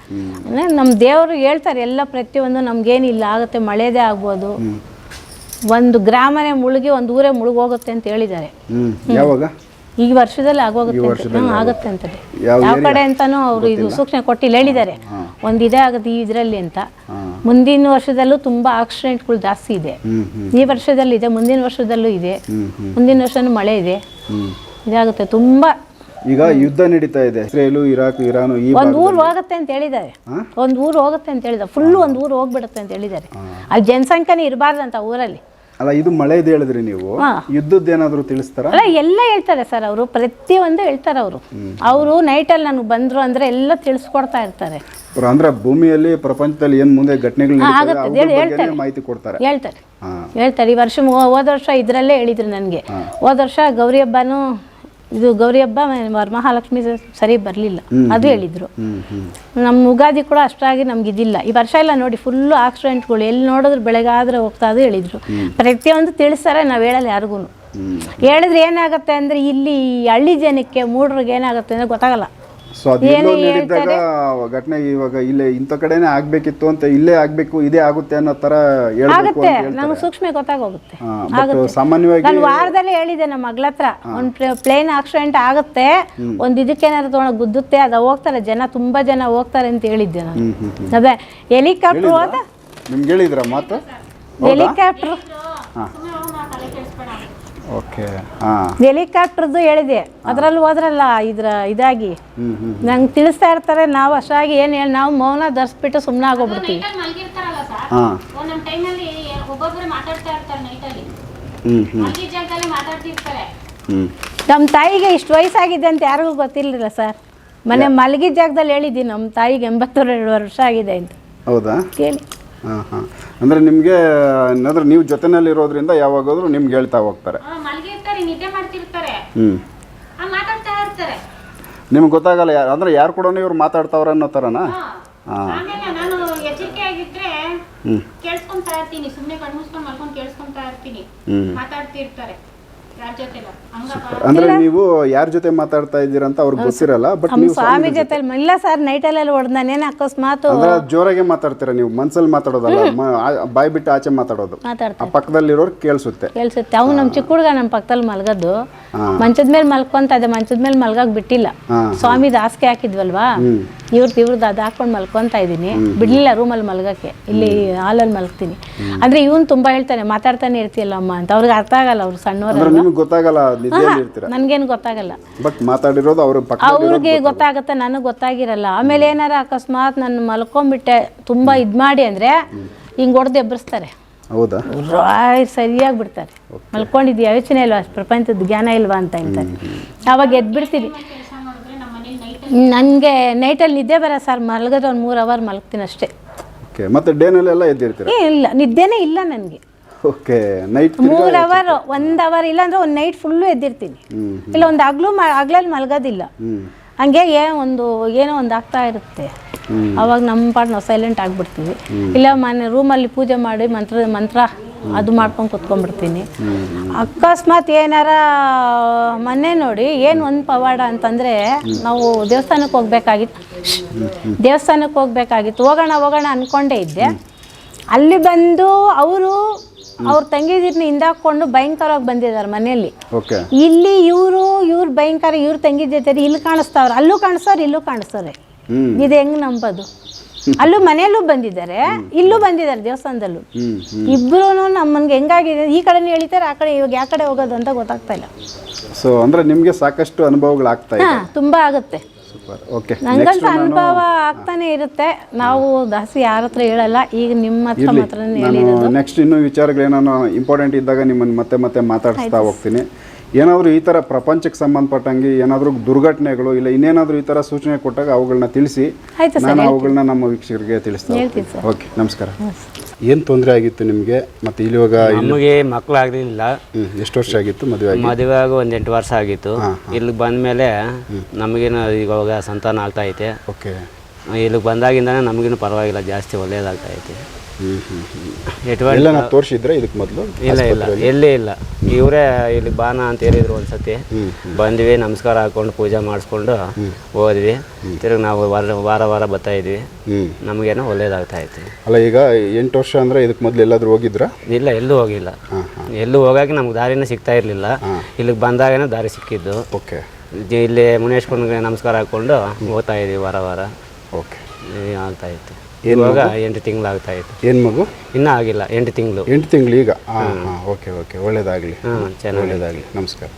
ಅಂದರೆ ನಮ್ಮ ದೇವರು ಹೇಳ್ತಾರೆ ಎಲ್ಲ ಪ್ರತಿಯೊಂದು ನಮ್ಗೇನಿಲ್ಲ ಆಗುತ್ತೆ ಮಳೆದೇ ಆಗ್ಬೋದು. ಒಂದು ಗ್ರಾಮನೇ ಮುಳುಗಿ ಒಂದು ಊರೇ ಮುಳುಗೋಗುತ್ತೆ ಅಂತ ಹೇಳಿದ್ದಾರೆ. ಯಾವಾಗ? ಈ ವರ್ಷದಲ್ಲಿ ಆಗೋಗುತ್ತೆ ಅಂತ. ಆಗುತ್ತೆ ಅಂತ ಯಾವ ಯಾವ ಕಡೆ ಅಂತಾನೂ ಅವರು ಇದು ಸೂಕ್ಷ್ಮ ಕೊಟ್ಟಿಲ್ಲ ಹೇಳಿದ್ದಾರೆ. ಒಂದು ಇದೇ ಆಗುತ್ತೆ ಈ ಇದರಲ್ಲಿ ಅಂತ. ಮುಂದಿನ ವರ್ಷದಲ್ಲೂ ತುಂಬಾ ಆಕ್ಸಿಡೆಂಟ್ಗಳು ಜಾಸ್ತಿ ಇದೆ. ಈ ವರ್ಷದಲ್ಲಿ ಇದೆ ಮುಂದಿನ ವರ್ಷದಲ್ಲೂ ಇದೆ. ಮುಂದಿನ ವರ್ಷನೂ ಮಳೆ ಇದೆ. ಇದಾಗುತ್ತೆ ತುಂಬಾ. ಈಗ ಯುದ್ಧ ನಡೀತಾ ಇದೆ. ಇಸ್ರೇಲು ಇರಾಕ್ ಇರಾನು ಈ ಒಂದು ಊರು ಹೋಗುತ್ತೆ ಅಂತ ಹೇಳಿದ್ದಾರೆ? ಒಂದು ಊರು ಹೋಗುತ್ತೆ ಅಂತ ಹೇಳಿದ್ದಾರೆ. ಫುಲ್ ಒಂದು ಊರು ಹೋಗ್ಬಿಡುತ್ತೆ ಅಂತ ಹೇಳಿದ್ದಾರೆ. ಅಲ್ಲಿ ಜನಸಂಖ್ಯೆನೇ ಇರಬಾರ್ದಂತ ಊರಲ್ಲಿ. ಅಲ್ಲ ಇದು ಮಳೆದು ಹೇಳಿದ್ರಿ ನೀವು. ಯುದ್ಧದ ಏನಾದ್ರು ತಿಳಿಸ್ತಾರ? ಅಲ್ಲ ಎಲ್ಲ ಹೇಳ್ತಾರೆ ಸರ್ ಅವರು. ಪ್ರತಿಯೊಂದು ಹೇಳ್ತಾರೆ ಅವರು. ಅವರು ನೈಟಲ್ಲಿ ನನಗೆ ಬಂದರು ಅಂದರೆ ಎಲ್ಲ ತಿಳಿಸ್ಕೊಡ್ತಾ ಇರ್ತಾರೆ. ಅಂದ್ರೆ ಭೂಮಿಯಲ್ಲಿ ಪ್ರಪಂಚದಲ್ಲಿ ಏನ್ ಮುಂದೆ ಘಟನೆಗಳು. ಮಾಹಿತಿ ಕೊಡ್ತಾರೆ. ಹೇಳ್ತಾರೆ. ಹೇಳ್ತಾರೆ. ಈ ವರ್ಷ ಹೋದ ವರ್ಷ ಇದ್ರಲ್ಲೇ ಹೇಳಿದ್ರು ನನಗೆ. ಹೋದ ವರ್ಷ ಗೌರಿ ಹಬ್ಬನೂ ಇದು ಗೌರಿ ಹಬ್ಬ ವರಮಹಾಲಕ್ಷ್ಮಿ ಸರಿ ಬರಲಿಲ್ಲ. ಅದು ಹೇಳಿದರು. ನಮ್ಮ ಉಗಾದಿ ಕೂಡ ಅಷ್ಟಾಗಿ ನಮ್ಗೆ ಇದಿಲ್ಲ. ಈ ವರ್ಷ ಎಲ್ಲ ನೋಡಿ ಫುಲ್ಲು ಆಕ್ಸಿಡೆಂಟ್ಗಳು ಎಲ್ಲಿ ನೋಡಿದ್ರು ಬೆಳಗಾದ್ರೆ ಹೋಗ್ತಾ ಅದು ಹೇಳಿದರು. ಪ್ರತಿಯೊಂದು ತಿಳಿಸ್ತಾರೆ ನಾವು ಹೇಳಲ್ಲ ಯಾರಿಗೂ ಹೇಳಿದ್ರೆ ಏನಾಗುತ್ತೆ ಅಂದರೆ ಇಲ್ಲಿ ಹಳ್ಳಿ ಜನಕ್ಕೆ ಮೂಡ್ರಿಗೆ ಏನಾಗುತ್ತೆ ಅಂದರೆ ಗೊತ್ತಾಗಲ್ಲ. ಸೊ ಅದೆಲ್ಲೋ ನಡೆದಾಗ ಘಟನೆ ಇವಾಗ ಇಲ್ಲೇ ಇಂಥ ಕಡೆನೇ ಆಗ್ಬೇಕಿತ್ತು ಅಂತ ಇಲ್ಲೇ ಆಗ್ಬೇಕು ಇದೇ ಆಗುತ್ತೆ ಅನ್ನೋ ತರ ಆಗುತ್ತೆ. ನಂಗೆ ಸೂಕ್ಷ್ಮ ಗೊತ್ತಾಗೋಗುತ್ತೆ. ಸಾಮಾನ್ಯವಾಗಿ ನಾನು ವಾರದಲ್ಲಿ ಹೇಳಿದೆ ನಮ್ಮ ಮಗಳ ಹತ್ರ ಒಂದು ಪ್ಲೇನ್ ಆಕ್ಸಿಡೆಂಟ್ ಆಗುತ್ತೆ. ಒಂದು ಇದಕ್ಕೇನಾದ್ರು ತೊಗೊಂಡು ಗುದ್ದುತ್ತೆ ಅದು ಹೋಗ್ತಾರೆ. ಜನ ತುಂಬಾ ಜನ ಹೋಗ್ತಾರೆ ಅಂತ ಹೇಳಿದ್ದೆ ನಾನು. ಅದೇ ಹೆಲಿಕಾಪ್ಟರ್ ಹೋದ? ನಿಮ್ಗೆ ಹೇಳಿದ್ರ ಮಾತು? ಹೆಲಿಕಾಪ್ಟರ್. ಓಕೆ. ಹಾಂ. ಹೆಲಿಕಾಪ್ಟರ್ದು ಹೇಳಿದೆ. ಅದರಲ್ಲಿ ಹೋದ್ರಲ್ಲ ಇದ್ರ ಇದಾಗಿ. ನಂಗೆ ತಿಳಿಸ್ತಾ ಇರ್ತಾರೆ ನಾವು ಅಷ್ಟಾಗಿ ಏನು ಹೇಳಿ ನಾವು ಮೌನ ಧರಿಸ್ಬಿಟ್ಟು ಸುಮ್ಮನೆ ಆಗೋಗ್ಬಿಡ್ತೀವಿ. ಮಲಗಿರ್ತಾರಲ್ಲ ಸರ್ ಹಾಂ. ಒಂದೊಂದು ಟೈಮಲ್ಲಿ ಒಬ್ಬೊಬ್ಬರು ಮಾತಾಡ್ತಾ ಇರ್ತಾರೆ ನೈಟಲ್ಲಿ. ಹ್ಮ್ ಹ್ಮ್. ಮಲಗಿ ಜಾಗದಲ್ಲಿ ಮಾತಾಡ್ತಿರ್ತಾರೆ. ಹ್ಮ್. ನಮ್ಮ ತಾಯಿಗೆ ಇಷ್ಟು ವಯಸ್ಸಾಗಿದೆ ಅಂತ ಯಾರಿಗೂ ಗೊತ್ತಿರಲಿಲ್ಲ ಸರ್ ಮನೆ ಮಲಗಿದ ಜಾಗದಲ್ಲಿ ಹೇಳಿದ್ದೀನಿ ನಮ್ಮ ತಾಯಿಗೆ ಎಂಬತ್ತೆರಡು ವರ್ಷ ಆಗಿದೆ ಅಂತ. ಹೌದಾ? ಕೇಳಿ. ಹಾಂ ಹಾಂ. ಅಂದರೆ ನಿಮಗೆ ಏನಾದರೂ ನೀವು ಜೊತೆನಲ್ಲಿರೋದ್ರಿಂದ ಯಾವಾಗಾದ್ರೂ ನಿಮ್ಗೆ ಹೇಳ್ತಾ ಹೋಗ್ತಾರೆ. ಮಲಗಿರ್ತಾರೆ ನಿದ್ದೆ ಮಾಡ್ತಿರ್ತಾರೆ. ಹ್ಞೂ ಆ, ಮಾತಾಡ್ತಾ ಇರ್ತಾರೆ. ನಿಮ್ಗೆ ಗೊತ್ತಾಗಲ್ಲ ಯಾರು ಅಂದರೆ ಯಾರು ಕೂಡ ಇವ್ರು ಮಾತಾಡ್ತಾವ್ರೆ ಅನ್ನೋ ಥರನಾ ಹಾಂ. ಆಮೇಲೆ ನಾನು ಎಚ್ಚರಿಕೆ ಆಗಿದ್ರೆ ಹ್ಞೂ ಕೇಳಿಸ್ಕೊಂತಾ ಇರ್ತೀನಿ ಸುಮ್ಮನೆ ಕಣ್ಮುಸ್ಕೊಂಡು ಮಲ್ಕೊಂಡು ಕೇಳಿಸ್ಕೊಂತಾ ಇರ್ತೀನಿ. ಹ್ಞೂ ಮಾತಾಡ್ತಿರ್ತಾರೆ. ಅಂದರೆ ನೀವು ಯಾರ ಜೊತೆ ಮಾತಾಡ್ತಾ ಇದ್ದೀರಾ ಅಂತ ಅವ್ರಿಗೆ ಗೊತ್ತಿರಲ್ಲ ಬಟ್ ನೀವು ಸ್ವಾಮಿ ಜೊತೆ. ಇಲ್ಲ ಸರ್ ನೈಟಲ್ಲೆಲ್ಲ ಹೊಡೆದು ನಾನೇನು ಅಕಸ್ಮಾತ್ ಅಂದ್ರೆ ಜೋರಾಗೆ ಮಾತಾಡ್ತೀರಾ ನೀವು ಮನ್ಸಲ್ಲಿ ಮಾತಾಡೋದಲ್ಲ ಬಾಯಿ ಬಿಟ್ಟು ಆಚೆ ಮಾತಾಡೋದು. ಆ ಪಕ್ಕದಲ್ಲಿ ಪಕ್ಕದಲ್ಲಿರೋರು ಕೇಳಿಸುತ್ತೆ. ಕೇಳಿಸುತ್ತೆ. ಅವ್ನು ನಮ್ಮ ಚಿಕ್ಕ ಹುಡುಗ ನಮ್ಮ ಪಕ್ಕದಲ್ಲಿ ಮಲಗದ್ದು. ಮಂಚದ ಮೇಲೆ ಮಲ್ಕೊಂತ ಇದೆ ಮಂಚದ ಮೇಲೆ ಮಲ್ಗಕ್ ಬಿಟ್ಟಿಲ್ಲ. ಸ್ವಾಮಿ ಸ್ವಾಮಿದು ಹಾಸಿಗೆ ಹಾಕಿದ್ವಲ್ವಾ ಇವ್ರದ್ದು ಇವ್ರದ್ದು ಅದು ಹಾಕೊಂಡು ಮಲ್ಕೊತಾ ಇದ್ದೀನಿ. ಬಿಡ್ಲಿಲ್ಲ ರೂಮಲ್ಲಿ ಮಲ್ಗಕ್ಕೆ. ಇಲ್ಲಿ ಹಾಲಲ್ಲಿ ಮಲ್ಗ್ತೀನಿ. ಅಂದ್ರೆ ಇವನು ತುಂಬಾ ಹೇಳ್ತಾನೆ ಮಾತಾಡ್ತಾನೆ ಇರ್ತೀಯಲ್ಲ ಅಮ್ಮ ಅಂತ. ಅವ್ರಿಗೆ ಅರ್ಥ ಆಗಲ್ಲ ಅವ್ರು ಸಣ್ಣವರು ಗೊತ್ತಾಗಲ್ಲ ನನ್ಗೇನು ಗೊತ್ತಾಗಲ್ಲ. ಬಟ್ ಮಾತಾಡಿರೋದು ಅವ್ರಿಗೆ ಗೊತ್ತಾಗುತ್ತೆ ನನಗೆ ಗೊತ್ತಾಗಿರಲ್ಲ. ಆಮೇಲೆ ಏನಾರ ಅಕಸ್ಮಾತ್ ನಾನು ಮಲ್ಕೊಂಬಿಟ್ಟೆ ತುಂಬಾ ಇದು ಮಾಡಿ ಅಂದ್ರೆ ಹಿಂಗೆ ಹೊಡೆದು ಎಬ್ಬರಿಸ್ತಾರೆ ಹೌದಾ? ರಾಯ್ ಸರಿಯಾಗಿ ಬಿಡ್ತಾರೆ. ಮಲ್ಕೊಂಡಿದ್ಯಾ ಯೋಚನೆ ಇಲ್ವಾ? ಪ್ರಪಂಚದ ಜ್ಞಾನ ಇಲ್ವಾ ಅಂತ ಹೇಳ್ತಾರೆ. ಆವಾಗ ಎದ್ಬಿಡ್ತೀನಿ ಕೆಲಸ ಮಾಡಿದ್ರೆ ನಮ್ಮ ಮನೇಲಿ ನೈಟ್ ನನಗೆ ನೈಟಲ್ಲಿ ನಿದ್ದೆ ಬರ ಸರ್ ಮಲಗದ ಒಂದು ಮೂರು ಅವರ್ ಮಲಗ್ತೀನಿ ಅಷ್ಟೇ. ಓಕೆ ಮತ್ತೆ ಡೇನಲ್ಲೆಲ್ಲ ಎದ್ದಿರ್ತೀರಾ ಏ ಇಲ್ಲ. ನಿದ್ದೆನೇ ಇಲ್ಲ ನನಗೆ. ಓಕೆ ನೈಟ್ ಮೂರು ಅವರ್ ಒಂದು ಅವರ್ ಇಲ್ಲಾಂದ್ರೆ ಒಂದು ನೈಟ್ ಫುಲ್ಲು ಎದ್ದಿರ್ತೀನಿ ಹ್ಮ್ ಇಲ್ಲ ಒಂದು ಹಗ್ಲು ಮ ಹಗ್ಲಲ್ಲಿ ಮಲಗೋದಿಲ್ಲ. ಹ್ಮ್. ಹಂಗೆ ಏ ಒಂದು ಏನೋ ಒಂದು ಆಗ್ತಾ ಇರುತ್ತೆ. ಅವಾಗ ನಮ್ಮ ಪಾಟ್ ನಾವು ಸೈಲೆಂಟ್ ಆಗಿಬಿಡ್ತೀವಿ ಇಲ್ಲ ಮನೆ ರೂಮಲ್ಲಿ ಪೂಜೆ ಮಾಡಿ ಮಂತ್ರ ಮಂತ್ರ ಅದು ಮಾಡ್ಕೊಂಡು ಕುತ್ಕೊಂಡ್ಬಿಡ್ತೀನಿ. ಅಕಸ್ಮಾತ್ ಏನಾರ ಮೊನ್ನೆ ನೋಡಿ ಏನು ಒಂದು ಪವಾಡ ಅಂತಂದರೆ ನಾವು ದೇವಸ್ಥಾನಕ್ಕೆ ಹೋಗ್ಬೇಕಾಗಿತ್ತು ದೇವಸ್ಥಾನಕ್ಕೆ ಹೋಗ್ಬೇಕಾಗಿತ್ತು. ಹೋಗೋಣ ಹೋಗೋಣ ಅಂದ್ಕೊಂಡೇ ಇದ್ದೆ. ಅಲ್ಲಿ ಬಂದು ಅವರು ಅವ್ರ ತಂಗಿದಿರ್ನ ಹಿಂದಾಕೊಂಡು ಭಯಂಕರವಾಗಿ ಬಂದಿದ್ದಾರೆ ಮನೆಯಲ್ಲಿ. ಇಲ್ಲಿ ಇವರು ಇವ್ರು ಭಯಂಕರ ಇವ್ರ ತಂಗಿ ಜೊತೆ ಇಲ್ಲಿ ಕಾಣಿಸ್ತಾವ್ರೆ. ಅಲ್ಲೂ ಕಾಣಿಸ್ತಾರೆ ಇಲ್ಲೂ ಕಾಣಿಸ್ತಾರೆ ಇದು ಹೆಂಗ್ ನಂಬೋದು? ಅಲ್ಲೂ ಮನೆಯಲ್ಲೂ ಬಂದಿದ್ದಾರೆ. ಇಲ್ಲೂ ಬಂದಿದ್ದಾರೆ ದೇವಸ್ಥಾನದಲ್ಲೂ. ಇಬ್ರು ನಮ್ಮನ್ಗೆ ಹೆಂಗಾಗಿದೆ? ಈ ಕಡೆ ಎಳಿತಾರೆ ಆ ಕಡೆ ಇವಾಗ ಯಾವ ಕಡೆ ಹೋಗೋದು ಅಂತ ಗೊತ್ತಾಗ್ತಾ ಇಲ್ಲ. ಸೊ ಅಂದ್ರೆ ನಿಮ್ಗೆ ಸಾಕಷ್ಟು ಅನುಭವಗಳಾಗ್ತಾ ಇದೆ. ತುಂಬಾ ಆಗುತ್ತೆ. ಓಕೆ ನಂಗಂತ ಅನುಭವ ಆಗ್ತಾನೆ ಇರುತ್ತೆ. ನಾವು ಜಾಸ್ತಿ ಯಾರ ಹತ್ರ ಹೇಳಲ್ಲ ಈಗ ನಿಮ್ಮ ಹತ್ರ ನಾನು ನೆಕ್ಸ್ಟ್ ಇನ್ನೂ ವಿಚಾರಗಳೇನೋ ಇಂಪಾರ್ಟೆಂಟ್ ಇದ್ದಾಗ ನಿಮ್ಮನ್ನು ಮತ್ತೆ ಮತ್ತೆ ಮಾತಾಡಿಸ್ತಾ ಹೋಗ್ತೀನಿ. ಏನಾದರೂ ಈ ಥರ ಪ್ರಪಂಚಕ್ಕೆ ಸಂಬಂಧಪಟ್ಟಂಗೆ ಏನಾದರೂ ದುರ್ಘಟನೆಗಳು ಇಲ್ಲ ಇನ್ನೇನಾದರೂ ಈ ಥರ ಸೂಚನೆ ಕೊಟ್ಟಾಗ ಅವುಗಳನ್ನ ತಿಳಿಸಿ ನಾನು ಅವುಗಳನ್ನ ನಮ್ಮ ವೀಕ್ಷಕರಿಗೆ ತಿಳಿಸ್ತಾ ಹೇಳ್ತೀನಿ ಸರ್. ಓಕೆ ನಮಸ್ಕಾರ. ಏನು ತೊಂದರೆ ಆಗಿತ್ತು ನಿಮಗೆ? ಮತ್ತು ಇಲ್ಲಿವಾಗ ನಮಗೆ ಮಕ್ಕಳಾಗಲಿಲ್ಲ ಎಷ್ಟು ವರ್ಷ ಆಗಿತ್ತು ಮದುವೆ ಮದುವೆ ಆಗಿ ಒಂದು ಎಂಟು ವರ್ಷ ಆಗಿತ್ತು. ಇಲ್ಲಿಗೆ ಬಂದಮೇಲೆ ನಮಗೇನು ಇವಾಗ ಸಂತಾನ ಆಗ್ತಾ ಐತೆ. ಓಕೆ. ಇಲ್ಲಿಗೆ ಬಂದಾಗಿಂದನೇ ನಮಗೇನು ಪರವಾಗಿಲ್ಲ ಜಾಸ್ತಿ ಒಳ್ಳೆಯದಾಗ್ತಾ ಐತೆ. ಎಲ್ಲ ನಾವು ತೋರಿಸಿದ್ರೆ ಇದಕ್ಕೆ ಮೊದಲು ಇಲ್ಲ ಇಲ್ಲ. ಎಲ್ಲೇ ಇಲ್ಲ. ಇವರೇ ಇಲ್ಲಿ ಬಾನ ಅಂತ ಹೇಳಿದ್ರು ಒಂದ್ಸತಿ. ಬಂದ್ವಿ ನಮಸ್ಕಾರ ಹಾಕೊಂಡು ಪೂಜೆ ಮಾಡಿಸ್ಕೊಂಡು ಹೋದ್ವಿ. ತಿರುಗಿ ನಾವು ವಾರ ವಾರ ವಾರ ಬರ್ತಾ ಇದ್ವಿ. ನಮಗೇನೋ ಒಳ್ಳೇದಾಗ್ತಾ ಇತ್ತು. ಅಲ್ಲ ಈಗ ಎಂಟು ವರ್ಷ ಅಂದ್ರೆ ಇದಕ್ಕೆ ಮೊದಲು ಎಲ್ಲಾದರೂ ಹೋಗಿದ್ರ? ಇಲ್ಲ ಎಲ್ಲೂ ಹೋಗಿಲ್ಲ. ಎಲ್ಲೂ ಹೋಗಾಗಿ ನಮ್ಗೆ ದಾರಿನ ಸಿಗ್ತಾ ಇರಲಿಲ್ಲ. ಇಲ್ಲಿಗೆ ಬಂದಾಗನೇ ದಾರಿ ಸಿಕ್ಕಿದ್ದು. ಓಕೆ. ಇಲ್ಲಿ ಮುನೇಶ್ಕೊಂಡ್ಗೆ ನಮಸ್ಕಾರ ಹಾಕ್ಕೊಂಡು ಹೋಗ್ತಾ ಇದ್ವಿ ವಾರ ವಾರ. ಓಕೆ. ಆಗ್ತಾ ಇತ್ತು. ಇವಾಗ ಎಂಟು ತಿಂಗಳು ಆಗ್ತಾ ಇತ್ತು. ಏನು ಮಗು? ಇನ್ನೂ ಆಗಿಲ್ಲ ಎಂಟು ತಿಂಗಳು. ಎಂಟು ತಿಂಗಳು ಈಗ? ಹಾಂ ಹಾಂ ಓಕೆ ಓಕೆ. ಒಳ್ಳೇದಾಗಲಿ. ಹಾಂ ಚೆನ್ನಾಗಿ ಒಳ್ಳೇದಾಗಲಿ. ನಮಸ್ಕಾರ.